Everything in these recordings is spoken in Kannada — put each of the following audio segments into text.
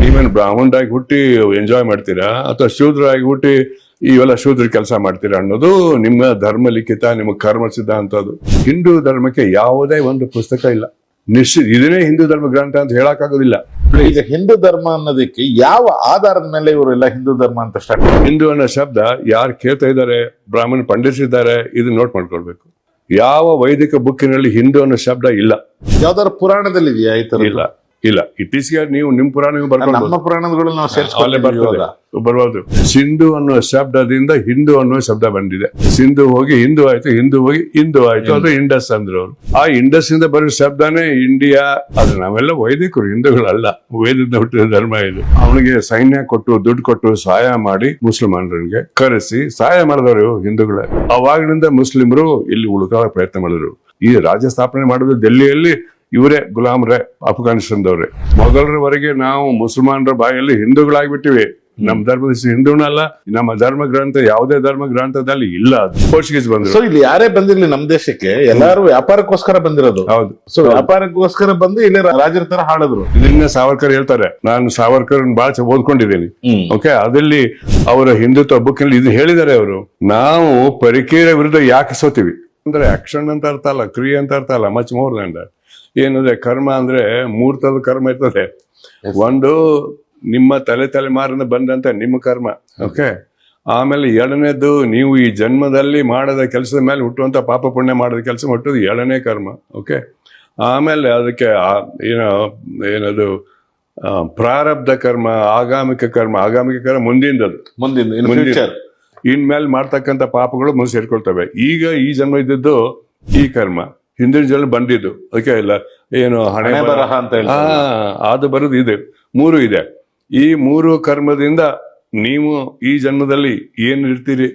ನೀವೇನು ಬ್ರಾಹ್ಮಣರಾಗಿ ಹುಟ್ಟಿ ಎಂಜಾಯ್ ಮಾಡ್ತೀರಾ? ಅಥವಾ ಶೂದ್ರಾಗಿ ಹುಟ್ಟಿ ಇವೆಲ್ಲ ಶೂದ್ರ ಕೆಲಸ ಮಾಡ್ತೀರಾ ಅನ್ನೋದು ನಿಮ್ಮ ಧರ್ಮ ಲಿಖಿತ ನಿಮ್ಮ ಕರ್ಮ ಸಿದ್ಧಾಂತ ಅದು. ಹಿಂದೂ ಧರ್ಮಕ್ಕೆ ಯಾವುದೇ ಒಂದು ಪುಸ್ತಕ ಇಲ್ಲ. ನಿಶ್ಚಿತ ಇದನ್ನೇ ಹಿಂದೂ ಧರ್ಮ ಗ್ರಂಥ ಅಂತ ಹೇಳಕ್ಕಾಗೋದಿಲ್ಲ. ಈಗ ಹಿಂದೂ ಧರ್ಮ ಅನ್ನೋದಕ್ಕೆ ಯಾವ ಆಧಾರದ ಮೇಲೆ ಇವರೆಲ್ಲ ಹಿಂದೂ ಧರ್ಮ ಅಂತ ಸ್ಟಾರ್ಟ್ ಹಿಂದೂ ಅನ್ನೋ ಶಬ್ದ ಯಾರು ಕೇಳ್ತಾ ಇದ್ದಾರೆ ಬ್ರಾಹ್ಮಣ ಪಂಡಿಸಿದ್ದಾರೆ ಇದು ನೋಟ್ ಮಾಡ್ಕೊಳ್ಬೇಕು. ಯಾವ ವೈದಿಕ ಬುಕ್ಕಿನಲ್ಲಿ ಹಿಂದೂ ಅನ್ನೋ ಶಬ್ದ ಇಲ್ಲ. ಯಾವ್ದಾದ್ರು ಪುರಾಣದಲ್ಲಿ ಇದೆಯಾ ಈ ತರ ಇಲ್ಲ. ಇಲ್ಲ ಇತ್ತೀಚೆಗೆ ನೀವು ನಿಮ್ ಪುರಾಣ ನಮ್ಮ ಪುರಾಣಗಳು ನಾವು ಬರ್ಬೋದು. ಸಿಂಧು ಅನ್ನೋ ಶಬ್ದದಿಂದ ಹಿಂದೂ ಅನ್ನೋ ಶಬ್ದ ಬಂದಿದೆ. ಸಿಂಧು ಹೋಗಿ ಹಿಂದೂ ಆಯ್ತು ಹಿಂದೂ ಹೋಗಿ ಹಿಂದೂ ಆಯ್ತು ಅದು ಇಂಡಸ್ ಅಂದ್ರು ಅವರು ಆ ಇಂಡಸ್ ಇಂದ ಬರೋ ಶಬ್ದನೇ ಇಂಡಿಯಾ ಅದು ನಾವೆಲ್ಲ ವೈದಿಕರು ಹಿಂದೂಗಳಲ್ಲ. ವೇದದಿಂದ ಹುಟ್ಟಿದ ಧರ್ಮ ಇದು. ಅವನಿಗೆ ಸೈನ್ಯ ಕೊಟ್ಟು ದುಡ್ಡು ಕೊಟ್ಟು ಸಹಾಯ ಮಾಡಿ ಮುಸಲ್ಮಾನರಿಗೆ ಕರೆಸಿ ಸಹಾಯ ಮಾಡಿದವರು ಹಿಂದೂಗಳೇ. ಅವಾಗಿನಿಂದ ಮುಸ್ಲಿಮರು ಇಲ್ಲಿ ಉಳ್ಕೊಳ್ಳೋ ಪ್ರಯತ್ನ ಮಾಡಿದ್ರು. ಈ ರಾಜ್ಯ ಸ್ಥಾಪನೆ ಮಾಡೋದು ಡೆಲ್ಲಿಯಲ್ಲಿ ಇವರೇ ಗುಲಾಮ್ರೆ ಅಫ್ಘಾನಿಸ್ತಾನದವ್ರೆ ಮೊಘಲರವರೆಗೆ ನಾವು ಮುಸಲ್ಮಾನರ ಬಾಯಲ್ಲಿ ಹಿಂದೂಗಳಾಗ್ಬಿಟ್ಟಿವಿ. ನಮ್ಮ ಧರ್ಮದ ಹಿಂದೂನಲ್ಲ ನಮ್ಮ ಧರ್ಮ ಗ್ರಂಥ ಯಾವುದೇ ಧರ್ಮ ಗ್ರಂಥದಲ್ಲಿ ಇಲ್ಲ ಪೋರ್ಚುಗೀಸ್ ಬಂದ್ರು. ಸೊ ಇಲ್ಲಿ ಯಾರೇ ಬಂದಿರ್ಲಿ ನಮ್ ದೇಶಕ್ಕೆ ಎಲ್ಲಾರು ವ್ಯಾಪಾರಕ್ಕೋಸ್ಕರ ಬಂದಿರೋದು. ಹೌದು. ಸೊ ವ್ಯಾಪಾರಕ್ಕೋಸ್ಕರ ಬಂದು ಇಲ್ಲಿ ರಾಜರ ತರ ಹಾಡಿದ್ರು. ಇದನ್ನ ಸಾವರ್ಕರ್ ಹೇಳ್ತಾರೆ ನಾನು ಸಾವರ್ಕರ್ ಬಹಳ ಓದ್ಕೊಂಡಿದ್ದೀನಿ. ಓಕೆ ಅದಲ್ಲಿ ಅವರ ಹಿಂದುತ್ವ ಬುಕ್ನಲ್ಲಿ ಇದು ಹೇಳಿದ್ದಾರೆ ಅವರು. ನಾವು ಪರಿಕೀರ ವಿರುದ್ಧ ಯಾಕೆ ಸೋತೀವಿ? ಅಂದ್ರೆ ಆಕ್ಷನ್ ಅಂತ ಅರ್ಥ ಅಲ್ಲ ಕ್ರಿಯೆ ಅಂತ ಅರ್ಥ ಅಲ್ಲ ಮಚ್ ಮೋರ್ ದಂಡ ಏನಂದ್ರೆ ಕರ್ಮ ಅಂದ್ರೆ ಮೂರ್ ತರದ ಕರ್ಮ ಇರ್ತದೆ. ಒಂದು ನಿಮ್ಮ ತಲೆ ತಲೆಮಾರಿನ ಬಂದಂತ ನಿಮ್ಮ ಕರ್ಮ ಓಕೆ ಆಮೇಲೆ ಎರಡನೇದು ನೀವು ಈ ಜನ್ಮದಲ್ಲಿ ಮಾಡದ ಕೆಲಸದ ಮೇಲೆ ಹುಟ್ಟುವಂತ ಪಾಪ ಪುಣ್ಯ ಮಾಡದ ಕೆಲಸ ಹುಟ್ಟೋದು ಎರಡನೇ ಕರ್ಮ ಓಕೆ ಆಮೇಲೆ ಅದಕ್ಕೆ ಏನೋ ಏನದು ಪ್ರಾರಬ್ಧ ಕರ್ಮ ಆಗಾಮಿಕ ಕರ್ಮ ಆಗಾಮಿಕ ಕರ್ಮ ಮುಂದಿಂದದು. ಮುಂದಿನ ಇನ್ಮೇಲೆ ಮಾಡ್ತಕ್ಕಂಥ ಪಾಪಗಳು ಮುಂದೆ ಸೇರ್ಕೊಳ್ತವೆ. ಈಗ ಈ ಜನ್ಮ ಇದ್ದದ್ದು ಈ ಕರ್ಮ. ಹಿಂದಿನ ಜನ ಬಂದಿದ್ದು. ಅದಕ್ಕೆ ಇಲ್ಲ. ಏನು ಹಣೆ ಬರಹ ಅಂತ ಹೇಳ್ತಾರೆ. ಅದು ಬರೋದು ಇದೆ. ಮೂರು ಇದೆ. ಈ ಮೂರು ಕರ್ಮದಿಂದ ನೀವು ಈ ಜನ್ಮದಲ್ಲಿ ಏನ್ ಇರ್ತೀರಿ?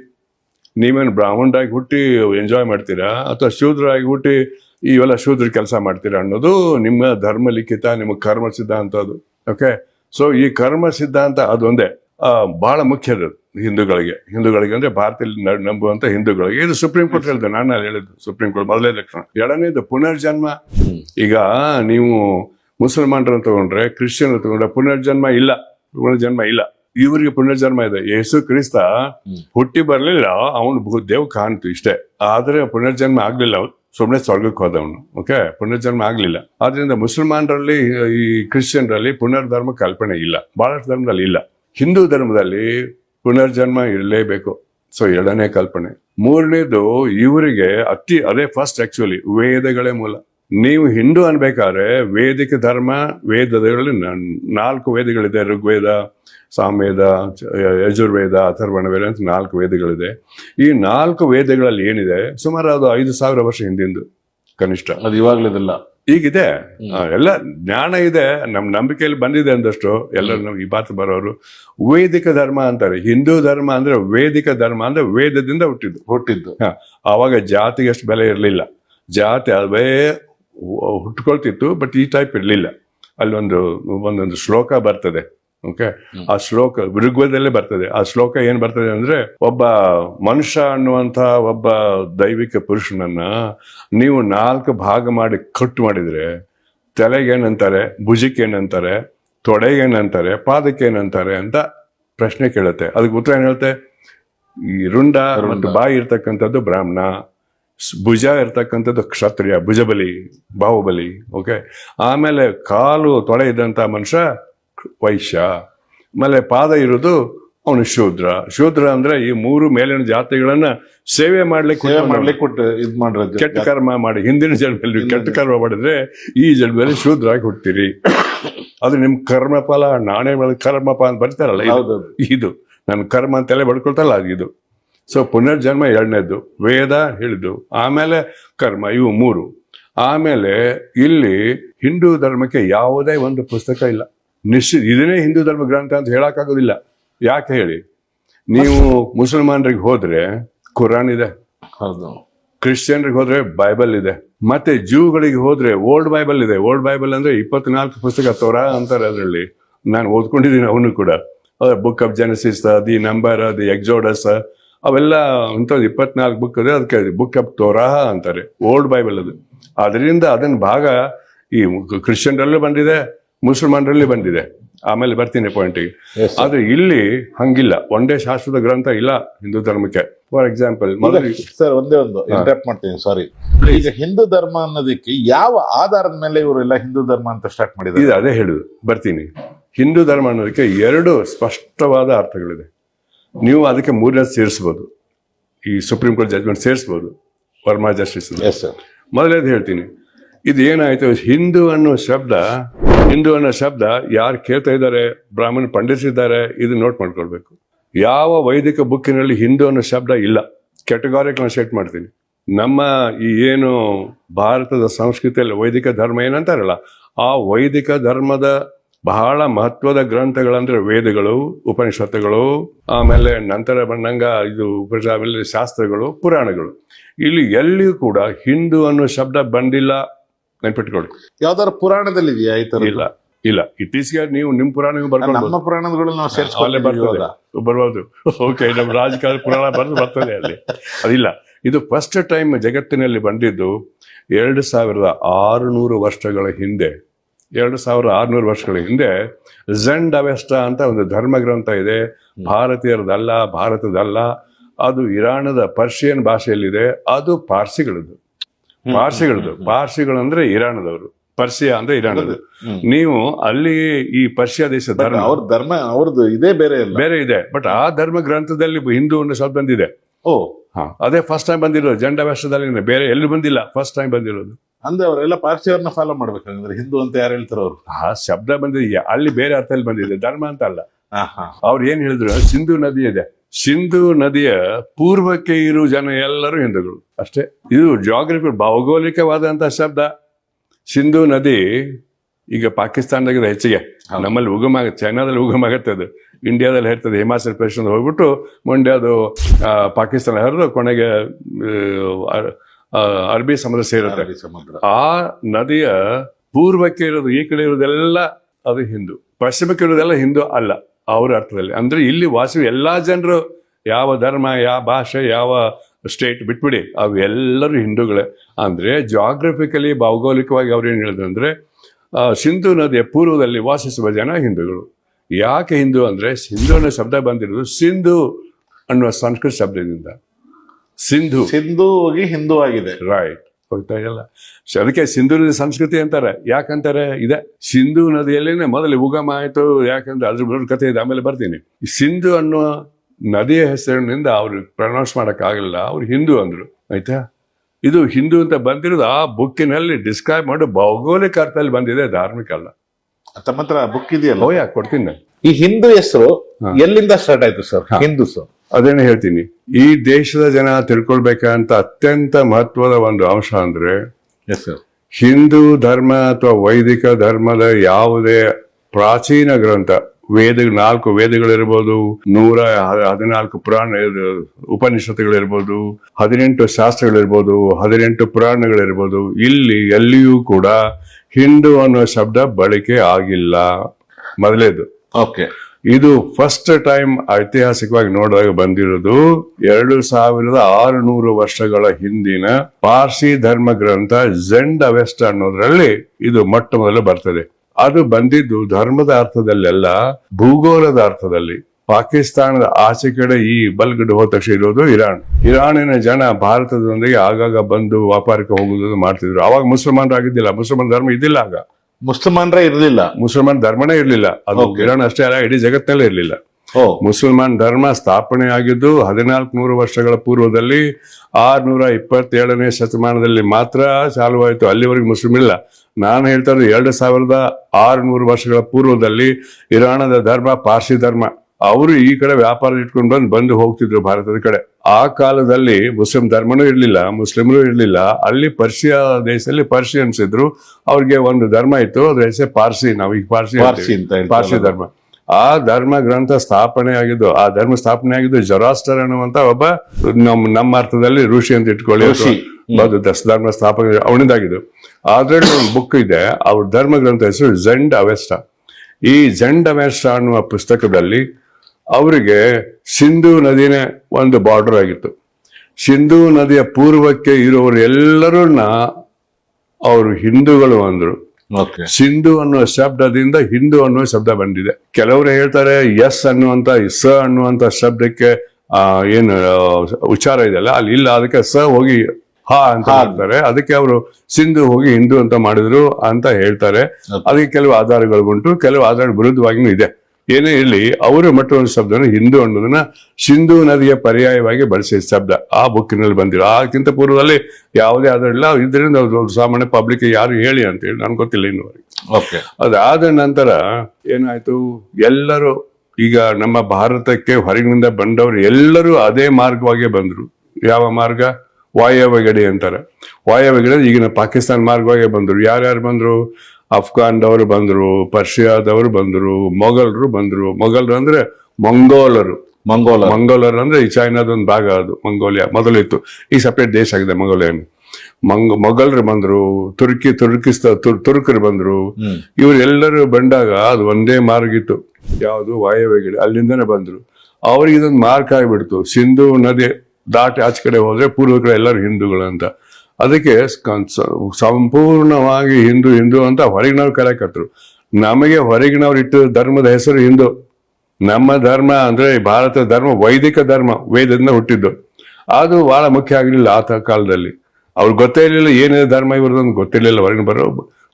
ನೀವೇನು ಬ್ರಾಹ್ಮಣರಾಗಿ ಹುಟ್ಟಿ ಎಂಜಾಯ್ ಮಾಡ್ತೀರಾ? ಅಥವಾ ಶೂದ್ರಾಗಿ ಹುಟ್ಟಿ ಇವೆಲ್ಲ ಶೂದ್ರ ಕೆಲಸ ಮಾಡ್ತೀರಾ ಅನ್ನೋದು ನಿಮ್ಮ ಧರ್ಮ ಲಿಖಿತ ನಿಮ್ಮ ಕರ್ಮ ಸಿದ್ಧಾಂತ ಅದು. ಓಕೆ ಸೊ ಈ ಕರ್ಮ ಸಿದ್ಧಾಂತ ಅದೊಂದೇ. ಆ, ಬಹಳ ಮುಖ್ಯದ ಹಿಂದೂಗಳಿಗೆ. ಹಿಂದೂಗಳಿಗೆ ಅಂದ್ರೆ ಭಾರತದಲ್ಲಿ ನಂಬುವಂತ ಹಿಂದೂಗಳಿಗೆ. ಇದು ಸುಪ್ರೀಂ ಕೋರ್ಟ್ ಹೇಳಿದೆ ನಾನು ಅಲ್ಲಿ ಹೇಳಿದ್ದು ಸುಪ್ರೀಂ ಕೋರ್ಟ್ ಮೊದಲೇ ಲಕ್ಷಣ ಎರಡನೇದು ಪುನರ್ಜನ್ಮ. ಈಗ ನೀವು ಮುಸಲ್ಮಾನರನ್ನು ತಗೊಂಡ್ರೆ ಕ್ರಿಶ್ಚಿಯನ್ ತಗೊಂಡ್ರೆ ಪುನರ್ಜನ್ಮ ಇಲ್ಲ. ಪುನರ್ಜನ್ಮ ಇಲ್ಲ. ಇವರಿಗೆ ಪುನರ್ಜನ್ಮ ಇದೆ. ಯೇಸು ಕ್ರಿಸ್ತ ಹುಟ್ಟಿ ಬರ್ಲಿಲ್ಲ ಅವನು ದೇವ್ ಕಾಣ್ತು ಇಷ್ಟೇ. ಆದ್ರೆ ಪುನರ್ಜನ್ಮ ಆಗ್ಲಿಲ್ಲ ಅವ್ನು. ಸುಮ್ಮನೆ ಸ್ವರ್ಗಕ್ಕೆ ಹೋದವನು. ಓಕೆ? ಪುನರ್ಜನ್ಮ ಆಗ್ಲಿಲ್ಲ. ಆದ್ರಿಂದ ಮುಸಲ್ಮಾನರಲ್ಲಿ ಈ ಕ್ರಿಶ್ಚಿಯನ್ರಲ್ಲಿ ಪುನರ್ಧರ್ಮ ಕಲ್ಪನೆ ಇಲ್ಲ. ಬಹಳಷ್ಟು ಧರ್ಮದಲ್ಲಿ ಇಲ್ಲ. ಹಿಂದೂ ಧರ್ಮದಲ್ಲಿ ಪುನರ್ಜನ್ಮ ಇರಲೇಬೇಕು. ಸೊ ಎರಡನೇ ಕಲ್ಪನೆ. ಮೂರನೇದು, ಇವರಿಗೆ ಅತಿ, ಅದೇ ಫಸ್ಟ್ ಆಕ್ಚುಲಿ ವೇದಗಳೇ ಮೂಲ. ನೀವು ಹಿಂದೂ ಅನ್ಬೇಕಾದ್ರೆ, ವೇದಿಕ ಧರ್ಮ, ವೇದಗಳಲ್ಲಿ ನಾಲ್ಕು ವೇದಗಳಿದೆ. ಋಗ್ವೇದ, ಸಾಮವೇದ ಯಜುರ್ವೇದ ಅಥರ್ವಣ ವೇದ ಅಂತ ನಾಲ್ಕು ವೇದಗಳಿದೆ. ಈ ನಾಲ್ಕು ವೇದಗಳಲ್ಲಿ ಏನಿದೆ? ಸುಮಾರು ಅದು ಐದು ಸಾವಿರ ವರ್ಷ ಹಿಂದಿಂದು, ಕನಿಷ್ಠ. ಅದು ಇವಾಗ್ಲಿದಿಲ್ಲ ಈಗಿದೆ. ಎಲ್ಲ ಜ್ಞಾನ ಇದೆ ನಮ್ಮ ನಂಬಿಕೆಯಲ್ಲಿ ಬಂದಿದೆ ಅಂದಷ್ಟು ಎಲ್ಲರೂ ನಮ್ಗೆ ಈ ಮಾತು ಬರೋರು. ವೇದಿಕ ಧರ್ಮ ಅಂತಾರೆ. ಹಿಂದೂ ಧರ್ಮ ಅಂದ್ರೆ ವೇದಿಕ ಧರ್ಮ ಅಂದ್ರೆ ವೇದದಿಂದ ಹುಟ್ಟಿದ್ದು. ಹುಟ್ಟಿದ್ದು. ಆವಾಗ ಜಾತಿಗೆ ಅಷ್ಟು ಬೆಲೆ ಇರಲಿಲ್ಲ. ಜಾತಿ ಅವೇ ಹುಟ್ಕೊಳ್ತಿತ್ತು ಬಟ್ ಈ ಟೈಪ್ ಇರಲಿಲ್ಲ. ಅಲ್ಲೊಂದು ಒಂದೊಂದು ಶ್ಲೋಕ ಬರ್ತದೆ. ಓಕೆ ಆ ಶ್ಲೋಕ ಋಗ್ವೇದಲ್ಲೇ ಬರ್ತದೆ. ಆ ಶ್ಲೋಕ ಏನ್ ಬರ್ತದೆ ಅಂದ್ರೆ ಒಬ್ಬ ಮನುಷ್ಯ ಅನ್ನುವಂತ ಒಬ್ಬ ದೈವಿಕ ಪುರುಷನನ್ನ ನೀವು ನಾಲ್ಕು ಭಾಗ ಮಾಡಿ ಕಟ್ ಮಾಡಿದ್ರೆ ತಲೆಗೆ ಏನಂತಾರೆ ಭುಜಕ್ಕೆ ಏನಂತಾರೆ ತೊಡೆಗೆ ಏನಂತಾರೆ ಪಾದಕ್ಕೆ ಏನಂತಾರೆ ಅಂತ ಪ್ರಶ್ನೆ ಕೇಳುತ್ತೆ. ಅದಕ್ಕೆ ಉತ್ತರ ಏನ್ ಹೇಳುತ್ತೆ? ಈ ರುಂಡ. ಮತ್ತು ಬಾಯಿ ಇರ್ತಕ್ಕಂಥದ್ದು ಬ್ರಾಹ್ಮಣ ಭುಜ ಇರ್ತಕ್ಕಂಥದ್ದು ಕ್ಷತ್ರಿಯ ಭುಜಬಲಿ ಬಾಹುಬಲಿ ಓಕೆ ಆಮೇಲೆ ಕಾಲು ತೊಡೆ ಇದ್ದಂತ ಮನುಷ್ಯ ವೈಶ್ಯ ಆಮೇಲೆ ಪಾದ ಇರೋದು ಅವನು ಶೂದ್ರ. ಶೂದ್ರ ಅಂದ್ರೆ ಈ ಮೂರು ಮೇಲಿನ ಜಾತಿಗಳನ್ನ ಸೇವೆ ಮಾಡ್ಲಿಕ್ಕೆ ಸೇವೆ ಮಾಡ್ಲಿಕ್ಕೆ ಕೊಟ್ಟು ಇದು ಮಾಡ್ರ ಕೆಟ್ಟ ಕರ್ಮ ಮಾಡಿ ಹಿಂದಿನ ಜನ್ಮದಲ್ಲಿ ಕೆಟ್ಟ ಕರ್ಮ ಮಾಡಿದ್ರೆ ಈ ಜನ್ಮದಲ್ಲಿ ಶೂದ್ರಾಗಿ ಹುಡ್ತೀರಿ ಅದು ನಿಮ್ ಕರ್ಮ ಫಲ ನಾಣೆ ಮೇಲೆ ಕರ್ಮ ಫಲ ಅಂತ ಬರ್ತಾರಲ್ಲ ಇದು. ನನ್ ನನ್ನ ಕರ್ಮ ಅಂತೆಲ್ಲ ಬಡ್ಕೊಳ್ತಲ್ಲ ಅದು ಇದು. ಸೊ ಪುನರ್ಜನ್ಮ ಎರಡನೇದು. ವೇದ ಹೇಳಿದ್ದು. ಆಮೇಲೆ ಕರ್ಮ ಇವು ಮೂರು. ಆಮೇಲೆ ಇಲ್ಲಿ ಹಿಂದೂ ಧರ್ಮಕ್ಕೆ ಯಾವುದೇ ಒಂದು ಪುಸ್ತಕ ಇಲ್ಲ. ನಿಶ್ಚಿತ ಇದನ್ನೇ ಹಿಂದೂ ಧರ್ಮ ಗ್ರಂಥ ಅಂತ ಹೇಳಕ್ಕಾಗೋದಿಲ್ಲ. ಯಾಕೆ ಹೇಳಿ? ನೀವು ಮುಸಲ್ಮಾನರಿಗೆ ಹೋದ್ರೆ ಕುರಾನ್ ಇದೆ. ಹೌದು. ಕ್ರಿಶ್ಚಿಯನ್ರಿಗೆ ಹೋದ್ರೆ ಬೈಬಲ್ ಇದೆ. ಮತ್ತೆ ಜೂಗಳಿಗೆ ಹೋದ್ರೆ ಓಲ್ಡ್ ಬೈಬಲ್ ಇದೆ. ಓಲ್ಡ್ ಬೈಬಲ್ ಅಂದ್ರೆ ಇಪ್ಪತ್ನಾಲ್ಕು ಪುಸ್ತಕ ತೋರಾ ಅಂತಾರೆ ಅದರಲ್ಲಿ. ನಾನು ಓದ್ಕೊಂಡಿದ್ದೀನಿ ಅವನು ಕೂಡ. Book of Genesis the number the Exodus ಅವೆಲ್ಲ ಇಂಥದ್ದು ಇಪ್ಪತ್ನಾಲ್ಕು ಬುಕ್ ಅದೇ ಅದಕ್ಕೆ ಬುಕ್ ಆಫ್ ತೋರಾಹ ಅಂತಾರೆ. ಓಲ್ಡ್ ಬೈಬಲ್ ಅದು. ಅದರಿಂದ ಅದನ್ನ ಭಾಗ ಈ ಕ್ರಿಶ್ಚಿಯನ್ರಲ್ಲೂ ಬಂದಿದೆ. ಮುಸಲ್ಮಾನರಲ್ಲಿ ಬಂದಿದೆ. ಆಮೇಲೆ ಬರ್ತೀನಿ ಪಾಯಿಂಟಿಗೆ ಆದ್ರೆ ಇಲ್ಲಿ ಹಂಗಿಲ್ಲ. ಒಂದೇ ಶಾಸ್ತ್ರದ ಗ್ರಂಥ ಇಲ್ಲ ಹಿಂದೂ ಧರ್ಮಕ್ಕೆ. ಫಾರ್ ಎಕ್ಸಾಂಪಲ್ ಸರ್ ಒಂದೇ ಒಂದು ಇಂಟರಪ್ಟ್ ಮಾಡ್ತೀನಿ ಸಾರಿ ಈಗ ಹಿಂದೂ ಧರ್ಮ ಅನ್ನೋದಕ್ಕೆ ಯಾವ ಆಧಾರದ ಮೇಲೆ ಇವರೆಲ್ಲ ಹಿಂದೂ ಧರ್ಮ ಅಂತ ಸ್ಟಾರ್ಟ್ ಮಾಡಿದ್ರು ಇದು ಅದೇ ಹೇಳುದು. ಬರ್ತೀನಿ. ಹಿಂದೂ ಧರ್ಮ ಅನ್ನೋದಕ್ಕೆ ಎರಡು ಸ್ಪಷ್ಟವಾದ ಅರ್ಥಗಳಿದೆ. ನೀವು ಅದಕ್ಕೆ ಮೂರನೇ ಸೇರಿಸ್ಬೋದು. ಈ ಸುಪ್ರೀಂ ಕೋರ್ಟ್ ಜಜ್ಮೆಂಟ್ ಸೇರಿಸ್ಬೋದು. ವರ್ಮಾ ಜಸ್ಟಿಸ್ ಮೊದಲೇದು ಹೇಳ್ತೀನಿ. ಇದು ಏನಾಯ್ತು? ಹಿಂದೂ ಅನ್ನೋ ಶಬ್ದ ಹಿಂದೂ ಅನ್ನೋ ಶಬ್ದ ಯಾರು ಕೇಳ್ತಾ ಇದ್ದಾರೆ ಬ್ರಾಹ್ಮಣ ಪಂಡಿಸಿದ್ದಾರೆ, ಇದು ನೋಟ್ ಮಾಡ್ಕೊಳ್ಬೇಕು. ಯಾವ ವೈದಿಕ ಬುಕ್ಕಿನಲ್ಲಿ ಹಿಂದೂ ಅನ್ನೋ ಶಬ್ದ ಇಲ್ಲ. ಕೆಟಗಾರಿಕ್ ಸೆಟ್ ಮಾಡ್ತೀನಿ. ನಮ್ಮ ಈ ಏನು ಭಾರತದ ಸಂಸ್ಕೃತಿಯಲ್ಲಿ ವೈದಿಕ ಧರ್ಮ ಏನಂತಾರಲ್ಲ, ಆ ವೈದಿಕ ಧರ್ಮದ ಬಹಳ ಮಹತ್ವದ ಗ್ರಂಥಗಳಂದ್ರೆ ವೇದಗಳು, ಉಪನಿಷತ್ತುಗಳು, ಆಮೇಲೆ ನಂತರ ಬಂದಂಗ ಇದು ಉಪನಿಷ್ ಶಾಸ್ತ್ರಗಳು, ಪುರಾಣಗಳು. ಇಲ್ಲಿ ಎಲ್ಲಿಯೂ ಕೂಡ ಹಿಂದೂ ಅನ್ನೋ ಶಬ್ದ ಬಂದಿಲ್ಲ. ನೆನ್ಪಿಟ್ಕೊಳ್ಳಿ. ಯಾವ್ದಾದ್ರು ಪುರಾಣದಲ್ಲಿ ಇದೆಯಾ ಈ ತರ ಇಲ್ಲ ಇಲ್ಲ. ಇತ್ತೀಚೆಗೆ ನೀವು ನಿಮ್ ಪುರಾಣ ನಮ್ಮ ಬರ್ಕೊಂಡು ಪುರಾಣಗಳು ನಾವು ಅಲ್ಲೇ ಸೇರಿಸ್ಕೊಳ್ಳಿ ಬರ್ತದೆ. ಬರ್ಬೋದು. ಓಕೆ ನಮ್ಮ ರಾಜಕಾಲ ಪುರಾಣ ಬರೆದು ಬರ್ತದೆ ಅಲ್ಲಿ. ಅದಿಲ್ಲ. ಇದು ಫಸ್ಟ್ ಟೈಮ್ ಜಗತ್ತಿನಲ್ಲಿ ಬಂದಿದ್ದು ಎರಡು ಸಾವಿರದ ಆರುನೂರು ವರ್ಷಗಳ ಹಿಂದೆ. ಎರಡು ಸಾವಿರದ ಆರುನೂರು ವರ್ಷಗಳ ಹಿಂದೆ ಝೆಂಡ್ ಡವೆಸ್ಟ ಅಂತ ಒಂದು ಧರ್ಮ ಗ್ರಂಥ ಇದೆ ಭಾರತೀಯರದಲ್ಲ ಭಾರತದಲ್ಲ. ಅದು ಇರಾನದ ಪರ್ಷಿಯನ್ ಭಾಷೆಯಲ್ಲಿದೆ. ಅದು ಪಾರ್ಸಿಗಳದ್ದು. ಪಾರ್ಸಿಗಳದ್ದು ಪಾರ್ಸಿಗಳು ಅಂದ್ರೆ ಇರಾನದವರು. ಪರ್ಷಿಯಾ ಅಂದ್ರೆ ಇರಾನದು. ನೀವು ಅಲ್ಲಿ ಈ ಪರ್ಷಿಯಾ ದೇಶದ ಧರ್ಮ. ಅವ್ರ ಧರ್ಮ ಅವ್ರದ್ದು ಇದೇ ಬೇರೆ ಬೇರೆ ಇದೆ. ಬಟ್ ಆ ಧರ್ಮ ಗ್ರಂಥದಲ್ಲಿ ಹಿಂದೂ ಅನ್ನೋ ಶಬ್ದ ಬಂದಿದೆ. ಓ. ಹಾ ಅದೇ ಫಸ್ಟ್ ಟೈಮ್ ಬಂದಿರೋದು. ಜಂಡ ವ್ಯಾಸದಲ್ಲಿ ಬೇರೆ ಎಲ್ಲಿ ಬಂದಿಲ್ಲ. ಫಸ್ಟ್ ಟೈಮ್ ಬಂದಿರೋದು. ಅಂದ್ರೆ ಅವರೆಲ್ಲ ಪಾರ್ಸಿಯವ್ರನ್ನ ಫಾಲೋ ಮಾಡ್ಬೇಕಂದ್ರೆ ಹಿಂದೂ ಅಂತ ಯಾರು ಹೇಳ್ತಾರ ಅವ್ರು ಆ ಶಬ್ದ ಬಂದಿದೆ. ಅಲ್ಲಿ ಬೇರೆ ಅರ್ಥದಲ್ಲಿ ಬಂದಿದೆ. ಧರ್ಮ ಅಂತ ಅಲ್ಲ. ಅವ್ರು ಏನ್ ಹೇಳಿದ್ರು? ಸಿಂಧು ನದಿ ಇದೆ. ಸಿಂಧು ನದಿಯ ಪೂರ್ವಕ್ಕೆ ಇರುವ ಜನ ಎಲ್ಲರೂ ಹಿಂದೂಗಳು. ಅಷ್ಟೇ. ಇದು ಜಾಗ್ರಫಿ ಭೌಗೋಳಿಕವಾದಂತಹ ಶಬ್ದ. ಸಿಂಧು ನದಿ ಈಗ ಪಾಕಿಸ್ತಾನದಾಗಿದೆ ಹೆಚ್ಚಿಗೆ. ನಮ್ಮಲ್ಲಿ ಉಗಮ ಆಗುತ್ತೆ. ಚೈನಾದಲ್ಲಿ ಉಗಮ ಆಗುತ್ತೆ ಅದು. ಇಂಡಿಯಾದಲ್ಲಿ ಹೇಳ್ತದೆ ಹಿಮಾಚಲ ಪ್ರದೇಶದಿಂದ ಹೋಗ್ಬಿಟ್ಟು ಮುಂದೆ ಅದು ಆ, ಪಾಕಿಸ್ತಾನ ಹರಿದು ಕೊನೆಗೆ ಅರಬಿ ಅರಬ್ಬಿ ಸಮುದ್ರ ಸೇರುತ್ತೆ. ಸಮುದ್ರ. ಆ ನದಿಯ ಪೂರ್ವಕ್ಕೆ ಇರೋದು ಈ ಕಡೆ ಇರೋದೆಲ್ಲ ಅದು ಹಿಂದೂ. ಪಶ್ಚಿಮಕ್ಕೆ ಇರೋದೆಲ್ಲ ಹಿಂದೂ ಅಲ್ಲ. ಅವರ ಅರ್ಥದಲ್ಲಿ. ಅಂದ್ರೆ ಇಲ್ಲಿ ವಾಸಿ ಎಲ್ಲಾ ಜನರು ಯಾವ ಧರ್ಮ ಯಾವ ಭಾಷೆ ಯಾವ ಸ್ಟೇಟ್ ಬಿಟ್ಬಿಡಿ ಅವೆಲ್ಲರೂ ಹಿಂದೂಗಳೇ. ಅಂದ್ರೆ ಜಾಗ್ರಫಿಕಲಿ ಭೌಗೋಳಿಕವಾಗಿ ಅವ್ರು ಏನು ಹೇಳಿದ್ರು ಅಂದ್ರೆ ಆ, ಸಿಂಧು ನದಿಯ ಪೂರ್ವದಲ್ಲಿ ವಾಸಿಸುವ ಜನ ಹಿಂದೂಗಳು. ಯಾಕೆ ಹಿಂದೂ ಅಂದ್ರೆ ಸಿಂಧು ಅನ್ನೋ ಶಬ್ದ ಬಂದಿರೋದು ಸಿಂಧು ಅನ್ನುವ ಸಂಸ್ಕೃತ ಶಬ್ದದಿಂದ. ಸಿಂಧು. ಸಿಂಧು ಹೋಗಿ ಹಿಂದೂ ಆಗಿದೆ. ರೈಟ್ ಹೋಗ್ತಾ ಇಲ್ಲ ಸೊ ಅದಕ್ಕೆ ಸಿಂಧೂ ನದಿ ಸಂಸ್ಕೃತಿ ಅಂತಾರೆ. ಯಾಕಂತಾರೆ? ಇದೆ. ಸಿಂಧೂ ನದಿಯಲ್ಲೇನೆ ಮೊದಲು ಉಗಮ ಆಯಿತು. ಯಾಕಂದ್ರೆ ಅದ್ರ ಬರೋ ಕಥೆ ಇದೆ. ಆಮೇಲೆ ಬರ್ತೀನಿ. ಈ ಸಿಂಧು ಅನ್ನುವ ನದಿಯ ಹೆಸರಿನಿಂದ ಅವ್ರು ಪ್ರೊನೌನ್ಸ್ ಮಾಡೋಕ್ಕಾಗಲಿಲ್ಲ. ಅವ್ರು ಹಿಂದೂ ಅಂದರು. ಆಯ್ತಾ? ಇದು ಹಿಂದೂ ಅಂತ ಬಂದಿರೋದು ಆ ಬುಕ್ಕಿನಲ್ಲಿ ಡಿಸ್ಕ್ರೈಬ್ ಮಾಡಿ. ಭೌಗೋಳಿಕ ಅರ್ಥದಲ್ಲಿ ಬಂದಿದೆ. ಧಾರ್ಮಿಕ ಅಲ್ಲ. ತಮ್ಮ ಹತ್ರ ಬುಕ್ ಇದೆಯಲ್ಲ? ಓ ಯಾಕೆ ಕೊಡ್ತೀನಿ. ಈ ಹಿಂದೂ ಹೆಸರು. ಎಲ್ಲಿಂದ ಸ್ಟಾರ್ಟ್ ಆಯ್ತು ಸರ್ ಹಿಂದೂ ಸರ್ ಅದೇನು ಹೇಳ್ತೀನಿ. ಈ ದೇಶದ ಜನ ತಿಳ್ಕೊಳ್ಬೇಕಂತ ಅತ್ಯಂತ ಮಹತ್ವದ ಒಂದು ಅಂಶ ಅಂದ್ರೆ ಹಿಂದೂ ಧರ್ಮ ಅಥವಾ ವೈದಿಕ ಧರ್ಮದ ಯಾವುದೇ ಪ್ರಾಚೀನ ಗ್ರಂಥ ವೇದ ನಾಲ್ಕು ವೇದಗಳಿರ್ಬೋದು ನೂರ ಹದಿನಾಲ್ಕು ಪುರಾಣ ಉಪನಿಷತ್ತುಗಳಿರ್ಬೋದು ಹದಿನೆಂಟು ಶಾಸ್ತ್ರಗಳಿರ್ಬೋದು ಹದಿನೆಂಟು ಪುರಾಣಗಳಿರ್ಬೋದು ಇಲ್ಲಿ ಎಲ್ಲಿಯೂ ಕೂಡ ಹಿಂದೂ ಅನ್ನೋ ಶಬ್ದ ಬಳಕೆ ಆಗಿಲ್ಲ. ಮೊದಲೇದು. ಓಕೆ ಇದು ಫಸ್ಟ್ ಟೈಮ್ ಐತಿಹಾಸಿಕವಾಗಿ ನೋಡಿದಾಗ ಬಂದಿರೋದು ಎರಡು ಸಾವಿರದ ಆರುನೂರು ವರ್ಷಗಳ ಹಿಂದಿನ ಪಾರ್ಸಿ ಧರ್ಮ ಗ್ರಂಥ ಝೆಂಡ್ ಅವೆಸ್ಟ್ ಅನ್ನೋದ್ರಲ್ಲಿ ಇದು ಮೊಟ್ಟ ಮೊದಲು ಬರ್ತದೆ. ಅದು ಬಂದಿದ್ದು ಧರ್ಮದ ಅರ್ಥದಲ್ಲೆಲ್ಲ ಭೂಗೋಳದ ಅರ್ಥದಲ್ಲಿ. ಪಾಕಿಸ್ತಾನದ ಆಚೆ ಕಡೆ ಈ ಬಲ್ಗಡ್ ಹೋದ ತಕ್ಷಣ ಇರೋದು ಇರಾನ್. ಇರಾನಿನ ಜನ ಭಾರತದೊಂದಿಗೆ ಆಗಾಗ ಬಂದು ವ್ಯಾಪಾರಕ್ಕೆ ಹೋಗುವುದು ಮಾಡ್ತಿದ್ರು. ಅವಾಗ ಮುಸಲ್ಮಾನರಾಗಿದ್ದಿಲ್ಲ. ಮುಸಲ್ಮಾನ್ ಧರ್ಮ ಇದಿಲ್ಲ ಆಗ. ಮುಸಲ್ಮಾನ್ರೇ ಇರ್ಲಿಲ್ಲ. ಮುಸಲ್ಮಾನ್ ಧರ್ಮನೇ ಇರಲಿಲ್ಲ. ಅದು. ಇರಾನ್ ಅಷ್ಟೇ ಅಲ್ಲ ಇಡೀ ಜಗತ್ತಲ್ಲೇ ಇರ್ಲಿಲ್ಲ. ಮುಸಲ್ಮಾನ್ ಧರ್ಮ ಸ್ಥಾಪನೆ ಆಗಿದ್ದು ಹದಿನಾಲ್ಕು ನೂರು ವರ್ಷಗಳ ಪೂರ್ವದಲ್ಲಿ ಆರ್ನೂರ ಇಪ್ಪತ್ತೇಳನೇ ಶತಮಾನದಲ್ಲಿ ಮಾತ್ರ ಚಾಲುವಾಯಿತು ಅಲ್ಲಿವರೆಗೆ ಮುಸ್ಲಿಂ ಇಲ್ಲ. ನಾನು ಹೇಳ್ತಾ ಇರೋದು ಎರಡು ಸಾವಿರದ ಆರುನೂರು ವರ್ಷಗಳ ಪೂರ್ವದಲ್ಲಿ ಇರಾಣದ ಧರ್ಮ ಪಾರ್ಸಿ ಧರ್ಮ. ಅವರು ಈ ಕಡೆ ವ್ಯಾಪಾರ ಇಟ್ಕೊಂಡು ಬಂದು ಬಂದು ಹೋಗ್ತಿದ್ರು ಭಾರತದ ಕಡೆ. ಆ ಕಾಲದಲ್ಲಿ ಮುಸ್ಲಿಂ ಧರ್ಮನೂ ಇರ್ಲಿಲ್ಲ ಮುಸ್ಲಿಮರು ಇರ್ಲಿಲ್ಲ. ಅಲ್ಲಿ ಪರ್ಷಿಯಾ ದೇಶದಲ್ಲಿ ಪರ್ಷಿಯನ್ಸ್ ಇದ್ರು ಅವ್ರಿಗೆ ಒಂದು ಧರ್ಮ ಇತ್ತು ಅದ್ರ ಹೆಸರು ಪಾರ್ಸಿ. ನಾವು ಈಗ ಪಾರ್ಸಿ ಪಾರ್ಸಿ ಧರ್ಮ. ಆ ಧರ್ಮ ಗ್ರಂಥ ಸ್ಥಾಪನೆ ಆಗಿದ್ದು ಆ ಧರ್ಮ ಸ್ಥಾಪನೆ ಆಗಿದ್ದು ಜರಾಸ್ಟರ್ ಅನ್ನುವಂತ ಒಬ್ಬ ನಮ್ ನಮ್ಮ ಅರ್ಥದಲ್ಲಿ ಋಷಿ ಅಂತ ಇಟ್ಕೊಳ್ಳಿ ದಸ್ ಧರ್ಮ ಸ್ಥಾಪನೆ ಅವನಿದಾಗಿದ್ದು. ಅದ್ರಲ್ಲಿ ಒಂದು ಬುಕ್ ಇದೆ ಅವ್ರ ಧರ್ಮ ಗ್ರಂಥ ಹೆಸರು ಜೆಂಡ್ ಅವೆಸ್ಟ ಈ ಜೆಂಡ್ ಅವೆಸ್ಟ ಅನ್ನುವ ಪುಸ್ತಕದಲ್ಲಿ ಅವರಿಗೆ ಸಿಂಧೂ ನದಿನೇ ಒಂದು ಬಾರ್ಡರ್ ಆಗಿತ್ತು. ಸಿಂಧೂ ನದಿಯ ಪೂರ್ವಕ್ಕೆ ಇರುವವರು ಎಲ್ಲರನ್ನ ಅವರು ಹಿಂದೂಗಳು ಅಂದ್ರು. ಸಿಂಧು ಅನ್ನುವ ಶಬ್ದದಿಂದ ಹಿಂದೂ ಅನ್ನುವ ಶಬ್ದ ಬಂದಿದೆ. ಕೆಲವರು ಹೇಳ್ತಾರೆ ಎಸ್ ಅನ್ನುವಂತ ಸ ಅನ್ನುವಂತ ಶಬ್ದಕ್ಕೆ ಆ ಏನು ಉಚ್ಚಾರ ಇದೆಯಲ್ಲ ಅಲ್ಲಿ ಇಲ್ಲ ಅದಕ್ಕೆ ಸ ಹೋಗಿ ಹಾ ಅಂತ. ಹೇಳ್ತಾರೆ ಅದಕ್ಕೆ ಅವರು ಸಿಂಧು ಹೋಗಿ ಹಿಂದೂ ಅಂತ ಮಾಡಿದ್ರು ಅಂತ ಹೇಳ್ತಾರೆ. ಅದಕ್ಕೆ ಕೆಲವು ಆಧಾರಗಳು ಉಂಟು ಕೆಲವು ಆಧಾರ ವಿರುದ್ಧವಾಗಿಯೂ ಇದೆ. ಏನೇ ಇರಲಿ ಅವರು ಮಟ್ಟೊಂದು ಶಬ್ದನ ಹಿಂದೂ ಅನ್ನೋದನ್ನ ಸಿಂಧು ನದಿಯ ಪರ್ಯಾಯವಾಗಿ ಬಳಸಿದ ಶಬ್ದ. ಆ ಬುಕ್ಕಿನಲ್ಲಿ ಬಂದಿರೋ ಅದಕ್ಕಿಂತ ಪೂರ್ವದಲ್ಲಿ ಯಾವುದೇ ಆದ್ರಲ್ಲ ಇಲ್ಲ. ಇದರಿಂದ ಸಾಮಾನ್ಯ ಪಬ್ಲಿಕ್ ಯಾರು ಹೇಳಿ ಅಂತ ಹೇಳಿ ನನ್ಗೆ ಗೊತ್ತಿಲ್ಲ ಇನ್ನುವರೆಗೆ. ಓಕೆ ಅದಾದ ನಂತರ ಏನಾಯ್ತು? ಎಲ್ಲರೂ ಈಗ ನಮ್ಮ ಭಾರತಕ್ಕೆ ಹೊರಗಿನಿಂದ ಬಂದವರು ಎಲ್ಲರೂ ಅದೇ ಮಾರ್ಗವಾಗಿ ಬಂದ್ರು. ಯಾವ ಮಾರ್ಗ? ವಾಯವ್ಯ ಗಡಿ ಅಂತಾರೆ. ವಾಯವ್ಯ ಗಡಿ ಈಗಿನ ಪಾಕಿಸ್ತಾನ ಮಾರ್ಗವಾಗಿ ಬಂದ್ರು. ಯಾರ್ಯಾರು ಬಂದ್ರು? ಅಫ್ಘಾನ್ದವರು ಬಂದ್ರು ಪರ್ಷಿಯಾದವರು ಬಂದ್ರು ಮೊಘಲರು ಬಂದ್ರು. ಮೊಘಲರು ಅಂದ್ರೆ ಮಂಗೋಲರು. ಮಂಗೋಲ ಮಂಗೋಲರು ಅಂದ್ರೆ ಈ ಚೈನಾದ ಒಂದು ಭಾಗ ಅದು ಮಂಗೋಲಿಯಾ. ಮೊದಲಿತ್ತು ಈ ಸಪ್ರೇಟ್ ದೇಶ ಆಗಿದೆ ಮಂಗೋಲಿಯನ್. ಮಂಗ ಮೊಘಲರು ಬಂದ್ರು ತುರ್ಕಿ ತುರ್ಕಿಸ್ತ ತುರ್- ತುರ್ಕರು ಬಂದ್ರು. ಇವರೆಲ್ಲರೂ ಬಂದಾಗ ಅದು ಒಂದೇ ಮಾರ್ಗ ಇತ್ತು. ಯಾವುದು? ವಾಯವ್ಯಗಿಡ ಗಡಿ ಅಲ್ಲಿಂದನೇ ಬಂದ್ರು. ಅವ್ರಿಗೆ ಇದೊಂದು ಮಾರ್ಕ್ ಆಗಿಬಿಡ್ತು. ಸಿಂಧು ನದಿ ದಾಟಿ ಆಚೆ ಕಡೆ ಹೋದ್ರೆ ಪೂರ್ವಕರ ಎಲ್ಲರೂ ಹಿಂದೂಗಳು ಅಂತ. ಅದಕ್ಕೆ ಸಂಪೂರ್ಣವಾಗಿ ಹಿಂದೂ ಹಿಂದೂ ಅಂತ ಹೊರಗಿನವ್ರು ಕರೆಕತ್ರು ನಮಗೆ ಹೊರಗಿನವ್ರು ಇಟ್ಟ ಧರ್ಮದ ಹೆಸರು ಹಿಂದೂ. ನಮ್ಮ ಧರ್ಮ ಅಂದ್ರೆ ಭಾರತ ಧರ್ಮ ವೈದಿಕ ಧರ್ಮ ವೇದದಿಂದ ಹುಟ್ಟಿದ್ದು. ಅದು ಬಹಳ ಮುಖ್ಯ ಆಗಲಿಲ್ಲ ಆತ ಕಾಲದಲ್ಲಿ. ಅವ್ರು ಗೊತ್ತೇ ಇರಲಿಲ್ಲ ಏನೇ ಧರ್ಮ ಇವ್ರದ್ದು ಗೊತ್ತಿರ್ಲಿಲ್ಲ ಹೊರಗಿನ ಬರೋ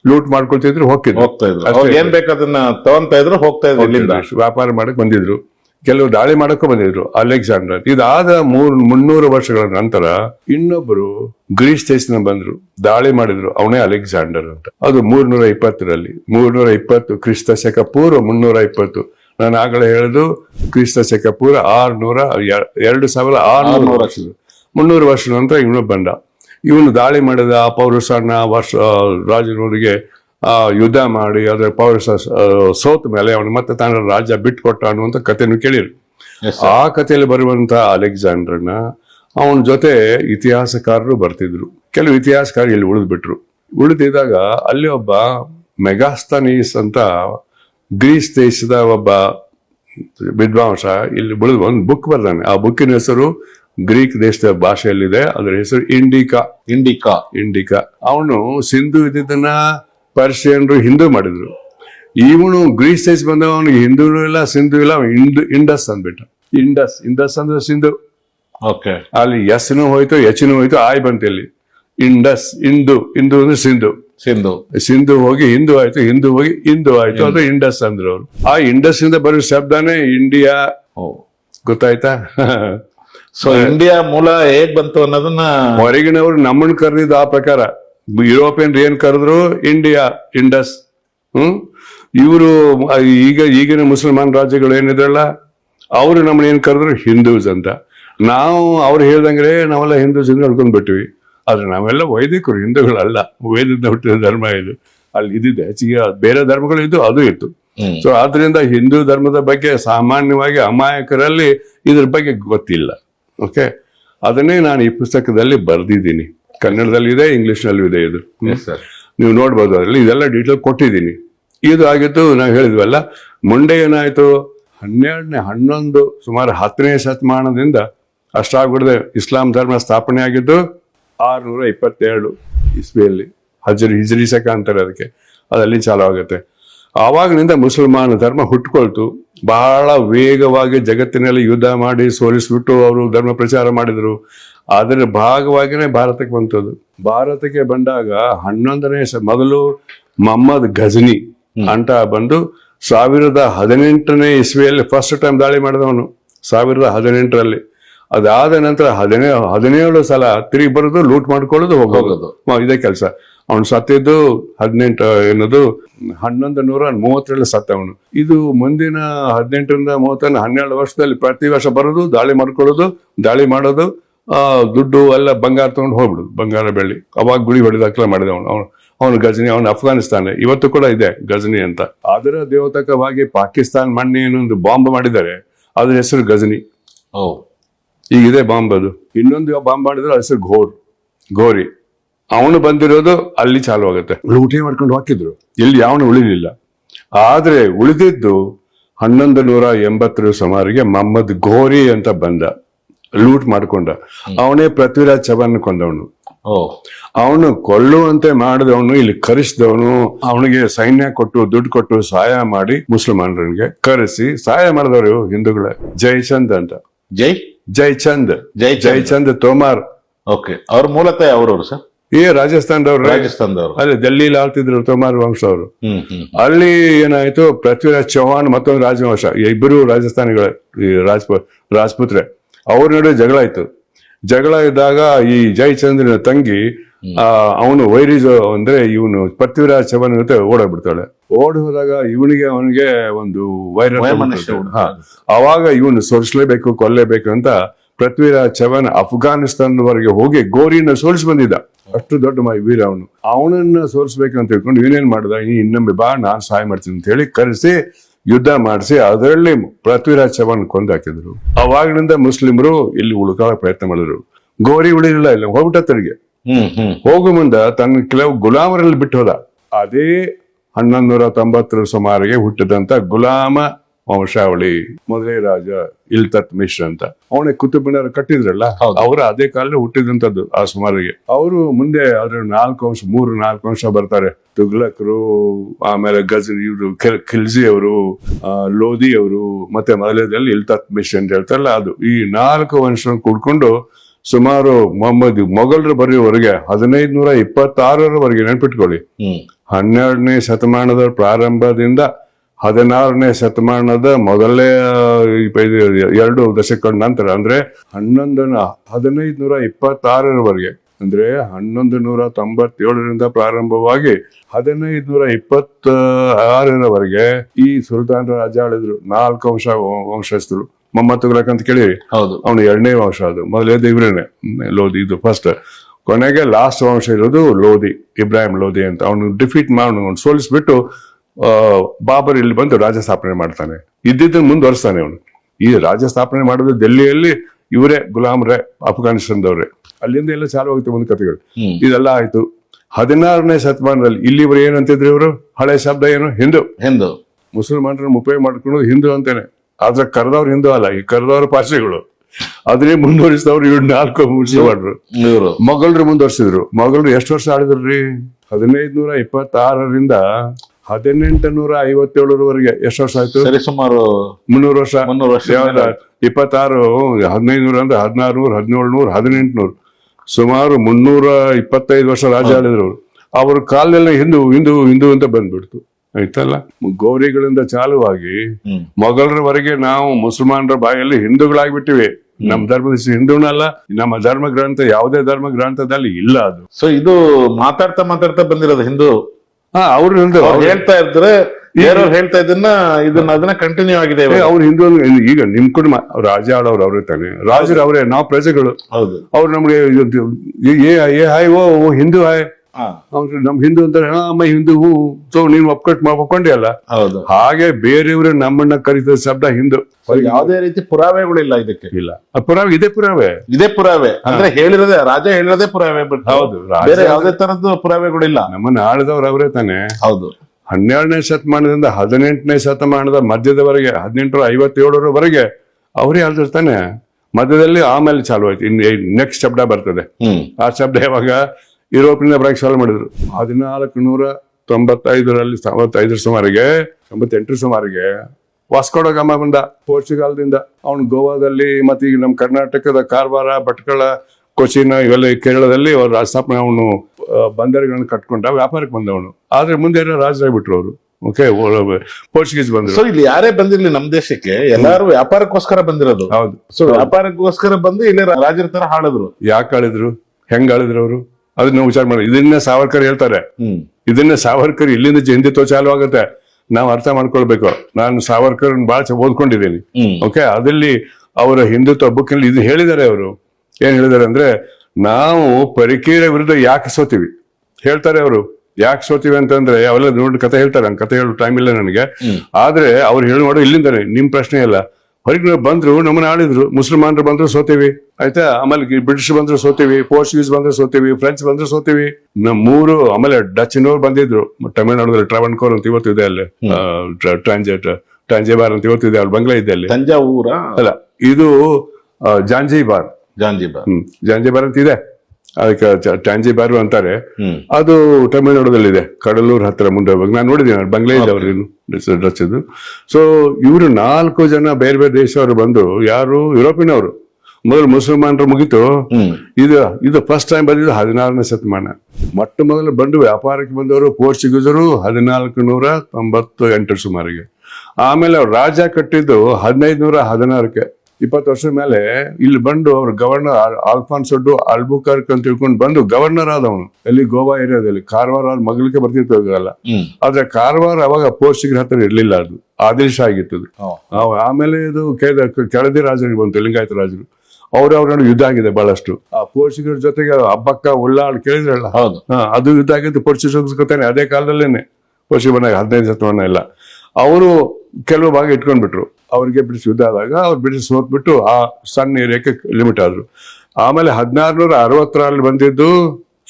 ಲೂಟ್ ಮಾಡ್ಕೊಳ್ತಿದ್ರು ಹೋಗ್ತಿದ್ರು. ಹೋಗ್ತಾ ಇದ್ರು. ಏನ್ ಬೇಕಾದನ್ನ ತಗೊಂತ ಇದ್ರು ಹೋಗ್ತಾ ಇದ್ರು ವ್ಯಾಪಾರ ಮಾಡಕ್ ಬಂದಿದ್ರು. ಕೆಲವು ದಾಳಿ ಮಾಡಕ್ಕೂ ಬಂದಿದ್ರು ಅಲೆಕ್ಸಾಂಡರ್ ಇದಾದ ಮೂರ್ ಮುನ್ನೂರು ವರ್ಷಗಳ ನಂತರ ಇನ್ನೊಬ್ಬರು ಗ್ರೀಸ್ ದೇಶದಿಂದ ಬಂದ್ರು ದಾಳಿ ಮಾಡಿದ್ರು ಅವನೇ ಅಲೆಕ್ಸಾಂಡರ್ ಅಂತ. ಅದು ಮೂರ್ನೂರ ಇಪ್ಪತ್ತರಲ್ಲಿ ಮೂರ್ನೂರ ಇಪ್ಪತ್ತು ಕ್ರಿಸ್ತ ಶಕ ಪೂರ್ವ ಮುನ್ನೂರ ಇಪ್ಪತ್ತು ನಾನು ಆಗಲೇ ಹೇಳುದು ಕ್ರಿಸ್ತ ಶಕ ಪೂರ್ವ ಆರ್ನೂರ ಎರಡು ಸಾವಿರ ಆರ್ನೂರು ವರ್ಷ ಮುನ್ನೂರು ವರ್ಷದ ನಂತರ ಇವನು ಬಂದ. ಇವನು ದಾಳಿ ಮಾಡಿದ ಸಣ್ಣ ವರ್ಷ ರಾಜನವರಿಗೆ ಯುದ್ಧ ಮಾಡಿ ಅದರ ಪವರ್ ಸೋತ ಮೇಲೆ ಅವನು ಮತ್ತೆ ತನ್ನ ರಾಜ್ಯ ಬಿಟ್ಕೊಟ್ಟ ಅನ್ನುವಂಥ ಕಥೆಯನ್ನು ಕೇಳಿರು. ಆ ಕಥೆಯಲ್ಲಿ ಬರುವಂತ ಅಲೆಕ್ಸಾಂಡರ್ನ ಅವನ ಜೊತೆ ಇತಿಹಾಸಕಾರರು ಬರ್ತಿದ್ರು. ಕೆಲವು ಇತಿಹಾಸಕಾರರು ಇಲ್ಲಿ ಉಳಿದ್ಬಿಟ್ರು. ಉಳಿದಿದ್ದಾಗ ಅಲ್ಲಿ ಒಬ್ಬ ಮೆಗಾಸ್ತನೀಸ್ ಅಂತ ಗ್ರೀಸ್ ದೇಶದ ಒಬ್ಬ ವಿದ್ವಾಂಸ ಇಲ್ಲಿ ಉಳಿದು ಒಂದು ಬುಕ್ ಬರ್ದಾನೆ. ಆ ಬುಕ್ಕಿನ ಹೆಸರು ಗ್ರೀಕ್ ದೇಶದ ಭಾಷೆಯಲ್ಲಿದೆ. ಅದರ ಹೆಸರು ಇಂಡಿಕಾ. ಇಂಡಿಕಾ. ಇಂಡಿಕಾ. ಅವನು ಸಿಂಧು ಇದ್ದಿದ್ದನ್ನ ಪರ್ಷಿಯನ್ರು ಹಿಂದೂ ಮಾಡಿದ್ರು. ಇವನು ಗ್ರೀಸ್ ದೇಶ ಬಂದ ಅವನಿಗೆ ಹಿಂದೂ ಇಲ್ಲ ಸಿಂಧು ಇಲ್ಲ ಇಂಡು ಇಂಡಸ್ ಅಂದ್ಬಿಟ್ಟ. ಇಂಡಸ್ ಇಂಡಸ್ ಅಂದ್ರೆ ಸಿಂಧು. ಓಕೆ. ಅಲ್ಲಿ ಎಸ್ನು ಹೋಯ್ತು ಎಚ್ನು ಹೋಯ್ತು ಆಯ್ ಬಂತು ಇಲ್ಲಿ. ಇಂಡಸ್ ಇಂದು ಇಂದು ಅಂದ್ರೆ ಸಿಂಧು. ಸಿಂಧು. ಸಿಂಧು ಹೋಗಿ ಹಿಂದೂ ಆಯ್ತು ಹಿಂದೂ ಹೋಗಿ ಹಿಂದೂ ಆಯ್ತು ಅಂದ್ರೆ ಇಂಡಸ್ ಅಂದ್ರು ಅವರು. ಆ ಇಂಡಸ್ ಇಂದ ಬರೋ ಶಬ್ದನೇ ಇಂಡಿಯಾ. ಗೊತ್ತಾಯ್ತಾ? ಸೊ ಇಂಡಿಯಾ ಮೂಲ ಹೇಗ್ ಬಂತು ಅನ್ನೋದನ್ನ ಹೊರಗಿನವರು ನಮ್ಮನ್ನ ಕರೆದಿದ್ದು ಆ ಪ್ರಕಾರ. ಯುರೋಪಿಯನ್ ಏನ್ ಕರೆದ್ರು? India Indus. ಹ್ಮ್? ಇವರು ಈಗ ಈಗಿನ ಮುಸಲ್ಮಾನ್ ರಾಜ್ಯಗಳು ಏನಿದ್ರಲ್ಲ ಅವರು ನಮ್ಮನ್ನ ಏನ್ ಕರೆದ್ರು? ಹಿಂದೂಸ್ ಅಂತ. ನಾವು ಅವ್ರು ಹೇಳ್ದಂಗ್ರೆ ನಾವೆಲ್ಲ ಹಿಂದೂಸ್ ಅಂತ ಬಿಟ್ವಿ. ಆದ್ರೆ ನಾವೆಲ್ಲ ವೈದಿಕರು ಹಿಂದೂಗಳಲ್ಲ. ವೇದದಿಂದ ಹುಟ್ಟಿದ ಧರ್ಮ ಇದು. ಅಲ್ಲಿ ಇದಿದೆ. ಹೆಚ್ಚಿಗೆ ಬೇರೆ ಧರ್ಮಗಳು ಇದ್ದು ಅದು ಇತ್ತು. ಸೊ ಆದ್ರಿಂದ ಹಿಂದೂ ಧರ್ಮದ ಬಗ್ಗೆ ಸಾಮಾನ್ಯವಾಗಿ ಅಮಾಯಕರಲ್ಲಿ ಇದ್ರ ಬಗ್ಗೆ ಗೊತ್ತಿಲ್ಲ. ಓಕೆ ಅದನ್ನೇ ನಾನು ಈ ಪುಸ್ತಕದಲ್ಲಿ ಬರೆದಿದ್ದೀನಿ. ಕನ್ನಡದಲ್ಲಿ ಇದೆ. ಇಂಗ್ಲಿಷ್ನಲ್ಲೂ ಇದೆ ಇದು. ನೀವು ನೋಡ್ಬೋದು ಅದರಲ್ಲಿ. ಇದೆಲ್ಲ ಡೀಟೇಲ್ ಕೊಟ್ಟಿದ್ದೀನಿ. ಇದು ಆಗಿತ್ತು ನಾವು ಹೇಳಿದ್ವಲ್ಲ ಮುಂಡೆ ಏನಾಯಿತು ಹನ್ನೆರಡನೇ ಹನ್ನೊಂದು ಸುಮಾರು ಹತ್ತನೇ ಶತಮಾನದಿಂದ ಅಷ್ಟಾಗ್ಬಿಡದೆ ಇಸ್ಲಾಂ ಧರ್ಮ ಸ್ಥಾಪನೆ ಆಗಿದ್ದು ಆರುನೂರ ಇಪ್ಪತ್ತೆರಡು ಇಸ್ವಿಯಲ್ಲಿ ಹಜರಿ ಹಿಜರಿ ಸಕ ಅಂತಾರೆ ಅದಕ್ಕೆ. ಅದಲ್ಲಿ ಚಾಲು ಆಗುತ್ತೆ ಆವಾಗಿನಿಂದ ಮುಸಲ್ಮಾನ ಧರ್ಮ ಹುಟ್ಕೊಳ್ತು. ಬಹಳ ವೇಗವಾಗಿ ಜಗತ್ತಿನಲ್ಲಿ ಯುದ್ಧ ಮಾಡಿ ಸೋಲಿಸ್ಬಿಟ್ಟು ಅವರು ಧರ್ಮ ಪ್ರಚಾರ ಮಾಡಿದ್ರು. ಅದರ ಭಾಗವಾಗಿನೇ ಭಾರತಕ್ಕೆ ಬಂತದು. ಭಾರತಕ್ಕೆ ಬಂದಾಗ ಹನ್ನೊಂದನೇ ಮೊದಲು ಮೊಹಮ್ಮದ್ ಘಜ್ನಿ ಅಂತ ಬಂದು ಸಾವಿರದ ಹದಿನೆಂಟನೇ ಇಸ್ವಿಯಲ್ಲಿ ಫಸ್ಟ್ ಟೈಮ್ ದಾಳಿ ಮಾಡಿದವನು ಸಾವಿರದ ಹದಿನೆಂಟರಲ್ಲಿ. ಅದಾದ ನಂತರ ಹದಿನೇ ಹದಿನೇಳು ಸಲ ತಿರುಗಿ ಬರೋದು ಲೂಟ್ ಮಾಡ್ಕೊಳ್ಳೋದು ಹೋಗೋದು. ಇದೇ ಕೆಲಸ. ಅವನು ಸತ್ತಿದ್ದು ಹದಿನೆಂಟು ಏನದು ಹನ್ನೊಂದು ನೂರ ಮೂವತ್ತರಲ್ಲಿ ಸತ್ತವನು. ಇದು ಮುಂದಿನ ಹದಿನೆಂಟರಿಂದ ಮೂವತ್ತ ಹನ್ನೆರಡು ವರ್ಷದಲ್ಲಿ ಪ್ರತಿ ವರ್ಷ ಬರೋದು ದಾಳಿ ಮಾಡ್ಕೊಳ್ಳೋದು ದಾಳಿ ಮಾಡೋದು. ದುಡ್ಡು ಎಲ್ಲ ಬಂಗಾರ ತಗೊಂಡು ಹೋಗ್ಬಿಡುದು ಬಂಗಾರ ಬೆಳ್ಳಿ. ಅವಾಗ ಗುಳಿ ಹೊಡೆದಾಕ್ಲ ಮಾಡಿದವನು ಅವನು. ಅವನು ಗಜನಿ ಅವನು ಅಫ್ಘಾನಿಸ್ತಾನ ಇವತ್ತು ಕೂಡ ಇದೆ ಗಜನಿ ಅಂತ. ಅದರ ದೇವತಕವಾಗಿ ಪಾಕಿಸ್ತಾನ ಮಣ್ಣೆ ಏನೊಂದು ಬಾಂಬ್ ಮಾಡಿದ್ದಾರೆ. ಅದ್ರ ಹೆಸರು ಗಜನಿ. ಓ. ಈಗಿದೆ ಬಾಂಬ್ ಅದು. ಇನ್ನೊಂದು ಬಾಂಬ್ ಮಾಡಿದ್ರೆ ಅದ್ರ ಹೆಸರು ಘೋರ್. ಘೋರಿ. ಅವನು ಬಂದಿರೋದು ಅಲ್ಲಿ ಚಾಲು ಆಗುತ್ತೆ. ಲೂಟಿ ಮಾಡ್ಕೊಂಡು ಹಾಕಿದ್ರು. ಇಲ್ಲಿ ಯಾವನು ಉಳಿಲಿಲ್ಲ. ಆದ್ರೆ ಉಳಿದಿದ್ದು ಹನ್ನೊಂದು ನೂರ ಎಂಬತ್ತರ ಸುಮಾರಿಗೆ ಮಹಮ್ಮದ್ ಘೋರಿ ಅಂತ ಬಂದ. ಲೂಟ್ ಮಾಡ್ಕೊಂಡ. ಅವನೇ ಪೃಥ್ವಿರಾಜ್ ಚವನ್ ಕೊಂದವನು. ಓ. ಅವನು ಕೊಲ್ಲುವಂತೆ ಮಾಡಿದವನು ಇಲ್ಲಿ ಕರೆಸಿದವನು ಅವನಿಗೆ ಸೈನ್ಯ ಕೊಟ್ಟು ದುಡ್ಡು ಕೊಟ್ಟು ಸಹಾಯ ಮಾಡಿ ಮುಸಲ್ಮಾನರಿಗೆ ಕರೆಸಿ ಸಹಾಯ ಮಾಡಿದವರು ಹಿಂದೂಗಳೇ. ಜೈಚಂದ್ ಅಂತ. ಜೈ? ಜೈಚಂದ್. ಜೈ ಜೈ ಜಯಚಂದ್ ತೋಮಾರ್. ಓಕೆ. ಅವ್ರ ಮೂಲತಃ ಯಾವ್ರವ್ರು ಸರ್? ಈ ರಾಜಸ್ಥಾನದವ್ರು ರಾಜಸ್ಥಾನದವರು. ಅಲ್ಲಿ ಡೆಲ್ಲಿಲಿ ಆಳ್ತಿದ್ರು ತೋಮಾರ್ ವಂಶದವರು. ಅಲ್ಲಿ ಏನಾಯ್ತು? ಪೃಥ್ವಿರಾಜ್ ಚೌಹಾಣ್ ಮತ್ತೊಂದು ರಾಜವಂಶ. ಇಬ್ಬರು ರಾಜಸ್ಥಾನಿಗಳ ಈ ರಾಜ್ಪು ರಾಜ್ಪುತ್ರೆ. ಅವ್ರ ನಡುವೆ ಜಗಳ ಆಯ್ತು. ಜಗಳ ಇದ್ದಾಗ ಈ ಜಯಚಂದ್ರನ ತಂಗಿ ಆ ಅವನು ವೈರಿಜ ಅಂದ್ರೆ ಇವನು ಪೃಥ್ವಿರಾಜ್ ಚವನ್ ಜೊತೆ ಓಡೋಗ್ಬಿಡ್ತಾಳೆ. ಓಡಿ ಹೋದಾಗ ಇವನಿಗೆ ಅವನಿಗೆ ಒಂದು ವೈರ ವೈಮನಸ್ಯ ಹಾ. ಅವಾಗ ಇವನು ಸೋರಿಸಲೇಬೇಕು ಕೊಲ್ಲೇಬೇಕು ಅಂತ ಪೃಥ್ವಿರಾಜ್ ಚವನ್ ಅಫ್ಘಾನಿಸ್ತಾನವರೆಗೆ ಹೋಗಿ ಗೋರಿನ ಸೋಲಿಸಿ ಬಂದಿದ್ದ. ಅಷ್ಟು ದೊಡ್ಡ ಮೈ ವೀರ ಅವನು. ಅವನನ್ನ ಸೋಲಿಸ್ಬೇಕು ಅಂತ ತಿಳ್ಕೊಂಡು ಇವನೇನ್ ಮಾಡ್ದ ಇನ್ನೊಮ್ಮೆ ಬಾ ನಾನ್ ಸಹಾಯ ಮಾಡ್ತೀನಿ ಅಂತ ಹೇಳಿ ಕರೆಸಿ ಯುದ್ಧ ಮಾಡಿಸಿ ಅದರಲ್ಲಿ ಪೃಥ್ವಿರಾಜ್ ಚವಾನ್ ಕೊಂದು ಹಾಕಿದ್ರು ಅವಾಗಿನಿಂದ ಮುಸ್ಲಿಮರು ಇಲ್ಲಿ ಉಳ್ಕೊಳ್ಳೋ ಪ್ರಯತ್ನ ಮಾಡಿದ್ರು. ಗೋರಿ ಉಳಿಲಿಲ್ಲ ಇಲ್ಲ ಹೋಗ್ಬಿಟ್ಟ ತಿರುಗಿ ಹೋಗು ಮುಂದ ತನ್ನ ಕೆಲವು ಗುಲಾಮರಲ್ಲಿ ಬಿಟ್ಟು ಹೋದ. ಅದೇ ಹನ್ನೊಂದು ನೂರ ತೊಂಬತ್ತರ ಸುಮಾರಿಗೆ ಹುಟ್ಟಿದಂತ ಗುಲಾಮ ವಂಶಾವಳಿ ಮೊದಲೇ ರಾಜ ಇಲ್ತತ್ ಮಿಶ್ರ ಅಂತ. ಅವನೇ ಕುತುಬಿನಾರ ಕಟ್ಟಿದ್ರಲ್ಲ. ಅವರು ಅದೇ ಕಾಲದಲ್ಲಿ ಹುಟ್ಟಿದಂತದ್ದು ಆ ಸುಮಾರಿಗೆ. ಅವರು ಮುಂದೆ ಅದ್ರ ನಾಲ್ಕು ಅಂಶ ಮೂರು ನಾಲ್ಕು ಅಂಶ ಬರ್ತಾರೆ. ತುಗ್ಲಕರು ಆಮೇಲೆ ಗಜನ್ ಇವರು ಖಿಲ್ಜಿ ಅವರು ಆ, ಲೋಧಿ ಅವರು ಮತ್ತೆ ಮೊದಲೇದಲ್ಲಿ ಇಲ್ತಾತ್ ಮಿಷನ್ ಅಂತ ಹೇಳ್ತಾರಲ್ಲ ಅದು. ಈ ನಾಲ್ಕು ವಂಶನ ಕೂಡ್ಕೊಂಡು ಸುಮಾರು ಮೊಹಮ್ಮದ್ ಮೊಘಲರು ಬರೆಯುವವರೆಗೆ ಹದಿನೈದು ನೂರ ಇಪ್ಪತ್ತಾರರವರೆಗೆ ನೆನ್ಪಿಟ್ಕೊಳ್ಳಿ ಹನ್ನೆರಡನೇ ಶತಮಾನದ ಪ್ರಾರಂಭದಿಂದ ಹದಿನಾರನೇ ಶತಮಾನದ ಮೊದಲನೇ ಎರಡು ದಶಕಗಳ ನಂತರ ಅಂದ್ರೆ ಹನ್ನೊಂದನ ಹದಿನೈದು ನೂರ ಇಪ್ಪತ್ತಾರರವರೆಗೆ ಅಂದ್ರೆ ಹನ್ನೊಂದು ನೂರ ತೊಂಬತ್ತೇಳರಿಂದ ಪ್ರಾರಂಭವಾಗಿ ಹದಿನೈದು ನೂರ ಇಪ್ಪತ್ತ ಆರರವರೆಗೆ ಈ ಸುಲ್ತಾನ್ ರಾಜ ಆಳಿದ್ರು. ನಾಲ್ಕು ವಂಶ ವಂಶಸ್ಥರು. ತುಗ್ಲಕ್ ಅಂತ ಕೇಳಿ ಹೌದು. ಅವನು ಎರಡನೇ ವಂಶ ಅದು. ಮೊದಲೇದು ಇವ್ರೇನೆ ಲೋಧಿ ಇದು ಫಸ್ಟ್ ಕೊನೆಗೆ ಲಾಸ್ಟ್ ವಂಶ ಇರೋದು ಲೋಧಿ ಇಬ್ರಾಹಿಂ ಲೋಧಿ ಅಂತ. ಅವನು ಡಿಫೀಟ್ ಮಾಡಿ ಸೋಲಿಸ್ಬಿಟ್ಟು ಬಾಬರ್ ಇಲ್ಲಿ ಬಂದು ರಾಜ್ಯ ಸ್ಥಾಪನೆ ಮಾಡ್ತಾನೆ. ಇದ್ದಿದ್ದನ್ನು ಮುಂದುವರಿಸ್ತಾನೆ ಅವನು. ಈ ರಾಜ್ಯ ಸ್ಥಾಪನೆ ಮಾಡೋದು ಡೆಲ್ಲಿಯಲ್ಲಿ ಇವರೇ ಗುಲಾಮ್ರೆ ಅಫ್ಘಾನಿಸ್ತಾನದವ್ರೆ ಅಲ್ಲಿಂದ ಎಲ್ಲ ಚಾಲು ಆಗುತ್ತೆ ಒಂದು ಕಥೆಗಳು ಇದೆಲ್ಲ ಆಯ್ತು. ಹದಿನಾರನೇ ಶತಮಾನದಲ್ಲಿ ಇಲ್ಲಿವರು ಏನಂತಿದ್ರು ಇವರು? ಹಳೆ ಶಬ್ದ ಏನು? ಹಿಂದೂ. ಹಿಂದೂ. ಮುಸಲ್ಮಾನರನ್ನು ಉಪಯೋಗ ಮಾಡ್ಕೊಂಡು ಹಿಂದೂ ಅಂತಾನೆ. ಆದ್ರೆ ಕರೆದವ್ರು ಹಿಂದೂ ಅಲ್ಲ ಈ ಕರೆದವ್ರ ಪಾರ್ಸಿಗಳು. ಅದನ್ನೇ ಮುಂದುವರಿಸಿದವ್ರು ಇವ್ರು ನಾಲ್ಕು ಮುಸಲ್ಮಾನರು ಮೊಘಲರು ಮುಂದುವರಿಸಿದ್ರು. ಮೊಘಲರು ಎಷ್ಟು ವರ್ಷ ಆಳಿದ್ರಿ? ಹದಿನೈದು ನೂರ ಇಪ್ಪತ್ತಾರರಿಂದ ಹದಿನೆಂಟು ನೂರ ಐವತ್ತೇಳರವರೆಗೆ ಎಷ್ಟು ವರ್ಷ ಆಯ್ತು? ಸರಿ ಸುಮಾರು ಮುನ್ನೂರು ವರ್ಷ. ಮುನ್ನೂರು ವರ್ಷ? ಇಪ್ಪತ್ತಾರು ಹದಿನೈದು ನೂರ ಅಂದ್ರೆ ಹದಿನಾರು ನೂರ ಹದಿನೇಳು ನೂರ ಹದಿನೆಂಟು ನೂರು ಸುಮಾರು ಮುನ್ನೂರ ಇಪ್ಪತ್ತೈದು ವರ್ಷ ರಾಜ ಆಳಿದ್ರು ಅವರು. ಕಾಲದಲ್ಲಿ ಹಿಂದೂ ಹಿಂದೂ ಹಿಂದೂ ಅಂತ ಬಂದ್ಬಿಡ್ತು. ಆಯ್ತಲ್ಲ? ಗೌರಿಗಳಿಂದ ಚಾಲುವಾಗಿ ಮೊಘಲರವರೆಗೆ ನಾವು ಮುಸಲ್ಮಾನರ ಬಾಯಲ್ಲಿ ಹಿಂದೂಗಳಾಗ್ಬಿಟ್ಟಿವೆ. ನಮ್ಮ ಧರ್ಮದ ಹಿಂದೂನಲ್ಲ ನಮ್ಮ ಧರ್ಮ ಗ್ರಂಥ ಯಾವುದೇ ಧರ್ಮ ಗ್ರಂಥದಲ್ಲಿ ಇಲ್ಲ ಅದು. ಸೊ ಇದು ಮಾತಾಡ್ತಾ ಮಾತಾಡ್ತಾ ಬಂದಿರೋದು ಹಿಂದೂ ಅವ್ರು ಅವ್ರು ಹೇಳ್ತಾ ಇದ್ರೆ ಬೇರೆಯವ್ರು ಹೇಳ್ತಾ ಇದನ್ನ ಇದನ್ನ ಅದನ್ನ ಕಂಟಿನ್ಯೂ ಆಗಿದೆ. ಅವ್ರು ಹಿಂದೂ ಈಗ ನಿಮ್ ಕೂಡ ರಾಜ ಆಡೋರು ಅವ್ರೇ ತಾನೆ ರಾಜರು ಅವರೇ ನಾವು ಪ್ರಜೆಗಳು. ಹೌದು. ಅವ್ರು ನಮ್ಗೆ ಏ- ಹಾಯ್ ಓ ಓ ಹಿಂದೂ ಹಾಯ್ ಹಾ. ಅವ್ರು ನಮ್ ಹಿಂದೂ ಅಂತಾರೆ ಅಮ್ಮ ಹಿಂದೂ ಹೂ ಸೊ ನೀನ್ ಒಪ್ಕಟ್ ಒಪ್ಕೊಂಡಿ ಅಲ್ಲ? ಹೌದು. ಹಾಗೆ ಬೇರೆಯವ್ರೆ ನಮ್ಮನ್ನ ಕರೀತದ ಶಬ್ದ ಹಿಂದೂ. ಯಾವುದೇ ರೀತಿ ಪುರಾವೆಗಳಿಲ್ಲ ಇದಕ್ಕೆ. ಇಲ್ಲ. ಆ ಪುರಾವೆ ಇದೇ ಪುರಾವೆ. ಇದೇ ಪುರಾವೆ. ಅಂದ್ರೆ ಹೇಳಿರೋದೇ ರಾಜ ಹೇಳಿರೋದೇ ಪುರಾವೆ ಹೌದು ಬೇರೆ ಯಾವುದೇ ತರದ್ದು ಪುರಾವೆಗಳಿಲ್ಲ. ನಮ್ಮನ್ನ ಆಳಿದವ್ರು ಅವರೇ ತಾನೆ. ಹೌದು. ಹನ್ನೆರಡನೇ ಶತಮಾನದಿಂದ ಹದಿನೆಂಟನೇ ಶತಮಾನದ ಮಧ್ಯದವರೆಗೆ ಹದಿನೆಂಟರ ಐವತ್ತೇಳರವರೆಗೆ ಅವರೇ ಆಳ್ತಿರ್ತಾನೆ ಮಧ್ಯದಲ್ಲಿ ಆಮೇಲೆ ಚಾಲು ಆಯ್ತು. ಇನ್ ನೆಕ್ಸ್ಟ್ ಶಬ್ದ ಬರ್ತದೆ. ಆ ಶಬ್ದ ಯಾವಾಗ? ಯುರೋಪಿನ ಬರಕ್ಕೆ ಚಾಲು ಮಾಡಿದ್ರು. ಹದಿನಾಲ್ಕು ನೂರ ತೊಂಬತ್ತೈದರಲ್ಲಿ ತೊಂಬತ್ತೈದರ ಸುಮಾರಿಗೆ ತೊಂಬತ್ತೆಂಟರ ಸುಮಾರಿಗೆ ವಾಸ್ಕೋಡ ಗಾಮ ಬಂದ. ಪೋರ್ಚುಗಾಲ್ದಿಂದ ಅವನು ಗೋವಾದಲ್ಲಿ ಮತ್ತೆ ಈಗ ನಮ್ಮ ಕರ್ನಾಟಕದ ಕಾರವಾರ ಭಟ್ಕಳ ಕೊಚ್ಚಿನ ಇವೆಲ್ಲ ಕೇರಳದಲ್ಲಿ ಅವ್ರ ರಾಜಸ್ಥಾಪನೆ ಅವನು ಬಂದರುಗಳನ್ನ ಕಟ್ಕೊಂಡ ವ್ಯಾಪಾರಕ್ಕೆ ಬಂದವನು. ಆದ್ರೆ ಮುಂದೆ ಎಲ್ಲ ರಾಜರಾಗ್ಬಿಟ್ರು ಅವರು ಓಕೆ ಪೋರ್ಚುಗೀಸ್ ಬಂದ್ರು. ಸೊ ಇಲ್ಲಿ ಯಾರೇ ಬಂದಿರ್ಲಿ ನಮ್ ದೇಶಕ್ಕೆ ಎಲ್ಲಾರು ವ್ಯಾಪಾರಕ್ಕೋಸ್ಕರ ಬಂದಿರೋದು. ಹೌದು. ಸೊ ವ್ಯಾಪಾರಕ್ಕೋಸ್ಕರ ಬಂದು ಇಲ್ಲಿ ರಾಜರ ತರ ಹಾಳಿದ್ರು. ಯಾಕೆ ಆಳಿದ್ರು ಹೆಂಗ್ ಆಳಿದ್ರು ಅವರು? ಅದನ್ನ ವಿಚಾರ ಮಾಡಿ ಇದನ್ನೇ ಸಾವರ್ಕರ್ ಹೇಳ್ತಾರೆ. ಇದನ್ನೇ ಸಾವರ್ಕರ್ ಇಲ್ಲಿಂದ ಹಿಂದಿತ್ವ ಚಾಲು ಆಗುತ್ತೆ ನಾವು ಅರ್ಥ ಮಾಡ್ಕೊಳ್ಬೇಕು. ನಾನು ಸಾವರ್ಕರ್ ಬಹಳ ಚ- ಓದ್ಕೊಂಡಿದ್ದೀನಿ. ಓಕೆ? ಅದಲ್ಲಿ ಅವರ ಹಿಂದುತ್ವ ಬುಕ್ ಅಲ್ಲಿ ಇದು ಹೇಳಿದ್ದಾರೆ ಅವರು. ಏನ್ ಹೇಳಿದ್ದಾರೆ ಅಂದ್ರೆ ನಾವು ಪರಿಕೀರ ವಿರುದ್ಧ ಯಾಕೆ ಸೋತೀವಿ? ಹೇಳ್ತಾರೆ ಅವರು. ಯಾಕೆ ಸೋತೀವಿ ಅಂತಂದ್ರೆ ಅವೆಲ್ಲ ನೋಡಿ ಕತೆ ಹೇಳ್ತಾರೆ. ಕತೆ ಹೇಳೋ ಟೈಮ್ ಇಲ್ಲ ನನಗೆ. ಆದ್ರೆ ಅವ್ರು ಹೇಳಿ ಮಾಡೋ ಇಲ್ಲಿಂದಾನೆ. ನಿಮ್ ಪ್ರಶ್ನೆ ಇಲ್ಲ. ಹೊರಗೆ ಬಂದ್ರು ನಮ್ಮನ್ನ ಆಳಿದ್ರು. ಮುಸಲ್ಮಾನರು ಬಂದ್ರು ಸೋತೇವಿ. ಆಯ್ತಾ? ಆಮೇಲೆ ಬ್ರಿಟಿಷ್ ಬಂದ್ರು ಸೋತೇವಿ. ಪೋರ್ಚುಗೀಸ್ ಬಂದ್ರು ಸೋತೇವಿ. ಫ್ರೆಂಚ್ ಬಂದ್ರು ಸೋತೇವಿ. ನಮ್ ಮೂರು ಆಮೇಲೆ ಡಚ್ನವ್ರು ಬಂದಿದ್ರು. ತಮಿಳ್ನಾಡಲ್ಲಿ ಟ್ರಾವನ್ಕೋರ್ ಅಂತ ಇವತ್ತಿದೆ ಇದೆ ಅಲ್ಲಿ ಟ್ರಾನ್ಜೆಟ್ ಟ್ರಾನ್ಜೆಬಾರ್ ಅಂತ ಇವತ್ತಿದೆ ಇದೆ ಅಲ್ಲಿ ಬಂಗ್ಲಾ ಇದೆ ಅಲ್ಲಿ. ತಂಜಾವೂರ ಅಲ್ಲ ಇದು ಜಾಂಜಿಬಾರ್ ಜಾಂಜಿಬಾರ್ ಹ್ಮ್ ಜಾಂಜಿಬಾರ್ ಅಂತ ಇದೆ. ಅದಕ್ಕೆ ಟ್ಯಾಂಜಿ ಬಾರು ಅಂತಾರೆ. ಅದು ಅದು ತಮಿಳುನಾಡಲ್ಲಿದೆ. ಕಡಲೂರ್ ಹತ್ರ ಮುಂದೆ ಹೋಗಿ ನಾನು ನೋಡಿದ್ದೀನಿ ಬಂಗ್ಲಾದೇಶ್ ಅವ್ರಿಗೂ ಅವ್ರಿಗೆ ಡ್ರೆಸ್ ಇದು ಸೊ ಇವರು ನಾಲ್ಕು ಜನ ಬೇರೆ ಬೇರೆ ದೇಶವರು ಬಂದು ಯಾರು? ಯುರೋಪಿನವರು. ಮೊದಲು ಮುಸಲ್ಮಾನರು ಮುಗಿತು. ಇದು ಇದು ಫಸ್ಟ್ ಟೈಮ್ ಬಂದಿದ್ದು ಹದಿನಾರನೇ ಶತಮಾನ. ಮೊಟ್ಟ ಮೊದಲು ಬಂದು ವ್ಯಾಪಾರಕ್ಕೆ ಬಂದವರು ಪೋರ್ಚುಗೀಸರು ಹದಿನಾಲ್ಕು ನೂರ ತೊಂಬತ್ತು ಎಂಟರ ಸುಮಾರಿಗೆ. ಆಮೇಲೆ ಅವ್ರು ರಾಜ ಕಟ್ಟಿದ್ದು ಹದಿನೈದು ನೂರ ಹದಿನಾರಕ್ಕೆ. ಇಪ್ಪತ್ತು ವರ್ಷದ ಮೇಲೆ ಇಲ್ಲಿ ಬಂದು ಅವ್ರ ಗವರ್ನರ್ ಆಲ್ಫಾನ್ಸೊಡ್ಡು ಅಲ್ಬುಕರ್ಕ್ ಅಂತ ತಿಳ್ಕೊಂಡು ಬಂದು ಗವರ್ನರ್ ಆದವನು. ಅಲ್ಲಿ ಗೋವಾ ಏರಿಯಾದಲ್ಲಿ ಕಾರವಾರ ಅಲ್ಲಿ ಮಗಳಿಗೆ ಬರ್ತಿತ್ತು ಅಲ್ಲ ಆದ್ರೆ ಕಾರವಾರ ಅವಾಗ ಪೋರ್ಚುಗೀಸ್ ಹತ್ರ ಇರ್ಲಿಲ್ಲ ಅದು. ಆದೇಶ ಆಗಿತ್ತು. ಆಮೇಲೆ ಇದು ಕೇಳಿದ ಕೆಳದಿ ರಾಜರಿಗೆ ಬಂತು ಲಿಂಗಾಯತ ರಾಜರು. ಅವ್ರ ಅವ್ರ ನಡುವೆ ಯುದ್ಧ ಆಗಿದೆ ಬಹಳಷ್ಟು. ಆ ಪೋರ್ಚುಗೀಸ್ ಜೊತೆಗೆ ಹಬ್ಬಕ್ಕ ಉಳ್ಳಾಳ್ ಕೇಳಿದ್ರಲ್ಲ? ಅದು ಯುದ್ಧ ಆಗಿದ್ದು ಪೋರ್ಚುಗೀಸ್ ಗೊತ್ತಾನೆ ಅದೇ ಕಾಲದಲ್ಲೇನೆ. ಪೋರ್ಚುಗೀಸ್ ಬಂದಾಗ ಹದಿನೈದು ಶತಮಾನ ಇಲ್ಲ ಅವರು ಕೆಲವು ಭಾಗ ಇಟ್ಕೊಂಡ್ಬಿಟ್ರು. ಅವ್ರಿಗೆ ಬ್ರಿಟಿಷ್ ಯುದ್ಧ ಆದಾಗ ಅವ್ರು ಬ್ರಿಟಿಷ್ ಸೋತ್ಬಿಟ್ಟು ಆ ಸಣ್ಣ ಏರಿಯಾಕ್ಕೆ ಲಿಮಿಟ್ ಆದ್ರು. ಆಮೇಲೆ ಹದಿನಾರುನೂರ ಅರವತ್ತರಲ್ಲಿ ಬಂದಿದ್ದು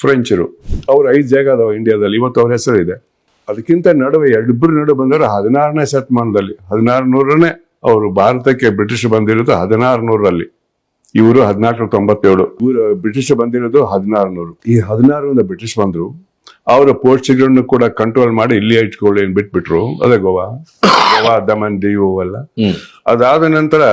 ಫ್ರೆಂಚರು. ಅವ್ರು ಐದು ಜಾಗ ಅದಾವ ಇಂಡಿಯಾದಲ್ಲಿ ಇವತ್ತು ಅವ್ರ ಹೆಸರು ಇದೆ. ಅದಕ್ಕಿಂತ ನಡುವೆ ಎರಡಿಬ್ಬರು ನಡುವೆ ಬಂದವರು ಹದಿನಾರನೇ ಶತಮಾನದಲ್ಲಿ. ಹದಿನಾರು ನೂರನೇ ಅವರು ಭಾರತಕ್ಕೆ ಬ್ರಿಟಿಷ್ ಬಂದಿರೋದು ಹದಿನಾರು ನೂರಲ್ಲಿ ಇವರು ಹದಿನಾಲ್ಕು ತೊಂಬತ್ತೇಳು. ಇವರು ಬ್ರಿಟಿಷ್ ಬಂದಿರೋದು ಹದಿನಾರು ನೂರು ಈ ಹದಿನಾರರಿಂದ ಬ್ರಿಟಿಷ್ ಬಂದ್ರು ಅವರ ಪೋಸ್ಟ್ಗಳನ್ನು ಕೂಡ ಕಂಟ್ರೋಲ್ ಮಾಡಿ ಇಲ್ಲಿ ಇಟ್ಕೊಳ್ಳಿ ಬಿಟ್ಬಿಟ್ರು. ಅದೇ ಗೋವಾ. ಗೋವಾ ದಮನ್ ದಿಯು ಅಲ್ಲ ಅದಾದ ನಂತರ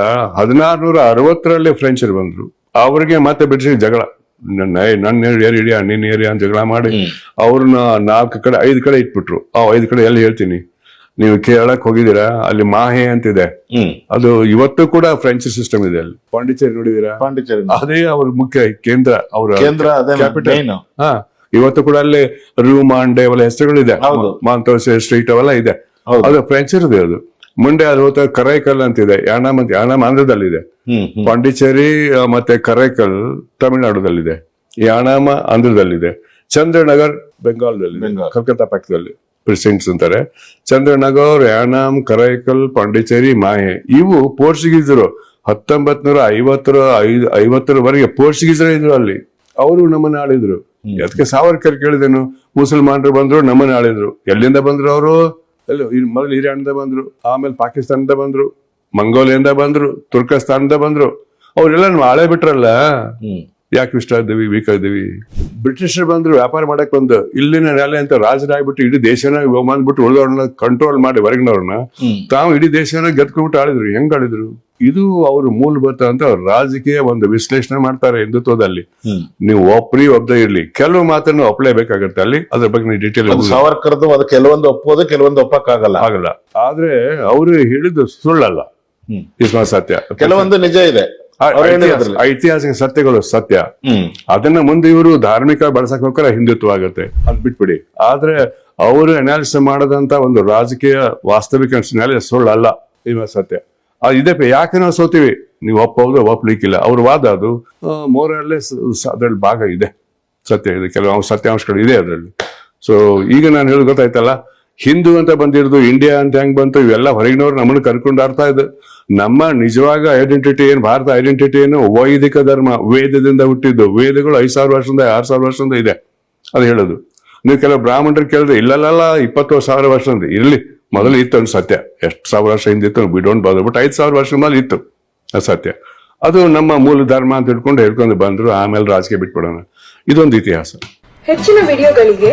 ಹದಿನಾರುನೂರ ಅರವತ್ತರಲ್ಲಿ ಫ್ರೆಂಚರು ಬಂದ್ರು. ಅವ್ರಿಗೆ ಮತ್ತೆ ಬಿಡಿಸಿ ಜಗಳ. ನನ್ನ ನನ್ನ ಏರಿಯಾ ನಿನ್ನ ಏರಿಯಾ ಅಂತ ಜಗಳ ಮಾಡಿ ಅವ್ರನ್ನ ನಾಲ್ಕು ಕಡೆ ಐದು ಕಡೆ ಇಟ್ಬಿಟ್ರು. ಆ ಐದು ಕಡೆ ಎಲ್ಲಿ ಹೇಳ್ತೀನಿ? ನೀವು ಕೇಳಕ್ ಹೋಗಿದ್ದೀರಾ? ಅಲ್ಲಿ ಮಾಹೆ ಅಂತಿದೆ. ಅದು ಇವತ್ತು ಕೂಡ ಫ್ರೆಂಚ್ ಸಿಸ್ಟಮ್ ಇದೆ ಅಲ್ಲಿ. ಪಾಂಡಿಚೇರಿ ನೋಡಿದೀರಾ ಪಾಂಡಿಚೇರಿ. ಅದೇ ಅವ್ರ ಮುಖ್ಯ ಕೇಂದ್ರ ಅವರ ಕೇಂದ್ರ. ಹಾ. ಇವತ್ತು ಕೂಡ ಅಲ್ಲಿ ರೂಮಾಂಡೆ ಅವೆಲ್ಲ ಹೆಸರುಗಳಿದೆ. ಹೌದು. ಮಾಂತೋಸೆ ಸ್ಟ್ರೀಟ್ ಅವೆಲ್ಲ ಇದೆ. ಅದು ಫ್ರೆಂಚ್ ಇರೋದು ಅದು. ಮುಂದೆ ಅದು ಹೋಗ್ತಾ ಕರೈಕಲ್ ಅಂತ ಇದೆ ಅಂತ ಯಾಣಾಮ್ ಆಂಧ್ರದಲ್ಲಿ ಇದೆ ಪಾಂಡಿಚೇರಿ ಮತ್ತೆ ಕರೈಕಲ್ ತಮಿಳುನಾಡುದಲ್ಲಿದೆ. ಯಾಣಾಮ ಆಂಧ್ರದಲ್ಲಿದೆ. ಚಂದ್ರನಗರ್ ಬೆಂಗಾಲ್ದಲ್ಲಿ ಬೆಂಗಾಲ್. ಕಲ್ಕತ್ತಾ ಪಕ್ಕದಲ್ಲಿ. ಪ್ರಿಸಿಂಟ್ಸ್ ಅಂತಾರೆ. ಚಂದ್ರನಗರ್ ಯಾಣಾಮ್ ಕರೈಕಲ್ ಪಾಂಡಿಚೇರಿ ಮಾಹೆ ಇವು ಪೋರ್ಚುಗೀಸರು ಹತ್ತೊಂಬತ್ ನೂರ ಐವತ್ತರ ಐದು ಐವತ್ತರವರೆಗೆ ಪೋರ್ಚುಗೀಸರು ಇದ್ರು ಅಲ್ಲಿ. ಅವರು ನಮ್ಮನ್ನ ಆಳಿದ್ರು. ಅದಕ್ಕೆ ಸಾವರ್ಕರ್ ಕೇಳಿದೆನು? ಮುಸಲ್ಮಾನರು ಬಂದ್ರು ನಮ್ಮನ್ನ ಆಳಿದ್ರು. ಎಲ್ಲಿಂದ ಬಂದ್ರು ಅವರು? ಎಲ್ಲ ಮೊದಲು ಇರಾನ್ದ ಬಂದ್ರು ಆಮೇಲೆ ಪಾಕಿಸ್ತಾನದ ಬಂದ್ರು ಮಂಗೋಲಿಯಿಂದ ಬಂದ್ರು ತುರ್ಕಸ್ತಾನದ ಬಂದ್ರು. ಅವರೆಲ್ಲ ಆಳೆ ಬಿಟ್ರಲ್ಲ? ಯಾಕೆ ಇಷ್ಟ ಇದ್ದೀವಿ ವೀಕ್ ಇದ್ದೀವಿ ಬ್ರಿಟಿಷರು ಬಂದ್ರು ವ್ಯಾಪಾರ ಮಾಡಕ್ ಬಂದು ಇಲ್ಲಿನ ರ್ಯಾಲಿ ಅಂತ ರಾಜರಾಗ್ಬಿಟ್ಟು ಇಡೀ ದೇಶನ ಬಂದ್ಬಿಟ್ಟು ಉಳಿದವ್ರನ್ನ ಕಂಟ್ರೋಲ್ ಮಾಡಿ ಹೊರಗಿನವ್ರನ್ನ ತಾವು ಇಡೀ ದೇಶನ ಗೆದ್ಕೊಂಡ್ಬಿಟ್ಟು ಆಳಿದ್ರು. ಹೆಂಗ್ ಆಳಿದ್ರು? ಇದು ಅವ್ರ ಮೂಲಭೂತ ಅಂತ ಅವ್ರ ರಾಜಕೀಯ ಒಂದು ವಿಶ್ಲೇಷಣೆ ಮಾಡ್ತಾರೆ ಹಿಂದುತ್ವದಲ್ಲಿ. ನೀವು ಒಪ್ರಿ ಒಪ್ಪದೇ ಇರ್ಲಿ. ಕೆಲವು ಮಾತನ್ನು ಒಪ್ಪಲೇಬೇಕಾಗತ್ತೆ ಅಲ್ಲಿ. ಅದ್ರ ಬಗ್ಗೆ ನೀವು ಡೀಟೇಲ್ ಸಾವರ್ಕರದ್ದು ಸಾವರ್ಕರ್ದು ಅದು ಕೆಲವೊಂದು ಒಪ್ಪೋದು ಕೆಲವೊಂದು ಒಪ್ಪಕ್ಕಾಗಲ್ಲ. ಆಗಲ್ಲ. ಆದ್ರೆ ಅವರು ಹೇಳಿದ್ದು ಸುಳ್ಳಲ್ಲ. ಇಸ್ಮಾ ಸತ್ಯ. ಕೆಲವೊಂದು ನಿಜ ಇದೆ. ಐತಿಹಾಸಿಕ ಸತ್ಯಗಳು ಸತ್ಯ. ಅದನ್ನ ಮುಂದೆ ಇವರು ಧಾರ್ಮಿಕ ಬಳಸಕ್ ಹೋಗ್ರೆ ಹಿಂದುತ್ವ ಆಗುತ್ತೆ. ಅದ್ ಬಿಟ್ಬಿಡಿ. ಆದ್ರೆ ಅವರು ಅನಾಲಿಸ್ ಮಾಡದಂತ ಒಂದು ರಾಜಕೀಯ ವಾಸ್ತವಿಕ ಸುಳ್ಳು ಸುಳ್ಳಲ್ಲ ಇವ ಸತ್ಯ. ಇದೇ ಇದೆ ಯಾಕೆ ನಾವು ಸೋತೀವಿ? ನೀವು ಒಪ್ಪೋದು ಒಪ್ಲಿಕ್ಕಿಲ್ಲ ಅವ್ರ ವಾದ ಅದು. ಮೋರಲ್ಲೇ ಅದ್ರಲ್ಲಿ ಭಾಗ ಇದೆ. ಸತ್ಯ ಇದೆ. ಕೆಲವು ಸತ್ಯಾಂಶಗಳು ಇದೆ ಅದರಲ್ಲಿ. ಸೊ ಈಗ ನಾನು ಹೇಳೋದು ಗೊತ್ತಾಯ್ತಲ್ಲ? ಹಿಂದೂ ಅಂತ ಬಂದಿರೋದು ಇಂಡಿಯಾ ಅಂತ ಹೆಂಗ್ ಬಂತು, ಇವೆಲ್ಲ ಹೊರಗಿನವ್ರು ನಮ್ಮನ್ನು ಕರ್ಕೊಂಡು ಆಡ್ತಾ ಇದೆ ನಮ್ಮ ನಿಜವಾಗ ಐಡೆಂಟಿಟಿ ಏನು, ಭಾರತ ಐಡೆಂಟಿಟಿ ಏನು, ವೈದಿಕ ಧರ್ಮ, ವೇದದಿಂದ ಹುಟ್ಟಿದ್ದು. ವೇದಗಳು ಐದು ಸಾವಿರ ವರ್ಷದಿಂದ, ಆರು ಸಾವಿರ ವರ್ಷದಿಂದ ಇದೆ, ಅದು ಹೇಳೋದು. ನೀವು ಕೆಲವು ಬ್ರಾಹ್ಮಣರು ಕೇಳಿದ್ರೆ ಇಲ್ಲಲ್ಲ ಇಪ್ಪತ್ತು ಸಾವಿರ ವರ್ಷದಿಂದ. ಇರಲಿ ಇರ್ಲಿ ಮೊದಲು ಇತ್ತು ಒಂದು ಸತ್ಯ. ಎಷ್ಟು ಸಾವಿರ ವರ್ಷ ಹಿಂದಿತ್ತು ವಿ ಡೋಂಟ್ ಬಾದರ್ ಬಟ್ ಐದು ಸಾವಿರ ವರ್ಷ ಮೇಲೆ ಇತ್ತು, ಅದು ಸತ್ಯ. ಅದು ನಮ್ಮ ಮೂಲ ಧರ್ಮ ಅಂತ ಹಿಡ್ಕೊಂಡು ಹೇಳ್ಕೊಂಡು ಬಂದ್ರು, ಆಮೇಲೆ ರಾಜಕೀಯ ಬಿಟ್ಬಿಡೋಣ. ಇದೊಂದು ಇತಿಹಾಸ. ಹೆಚ್ಚಿನ ವಿಡಿಯೋಗಳಿಗೆ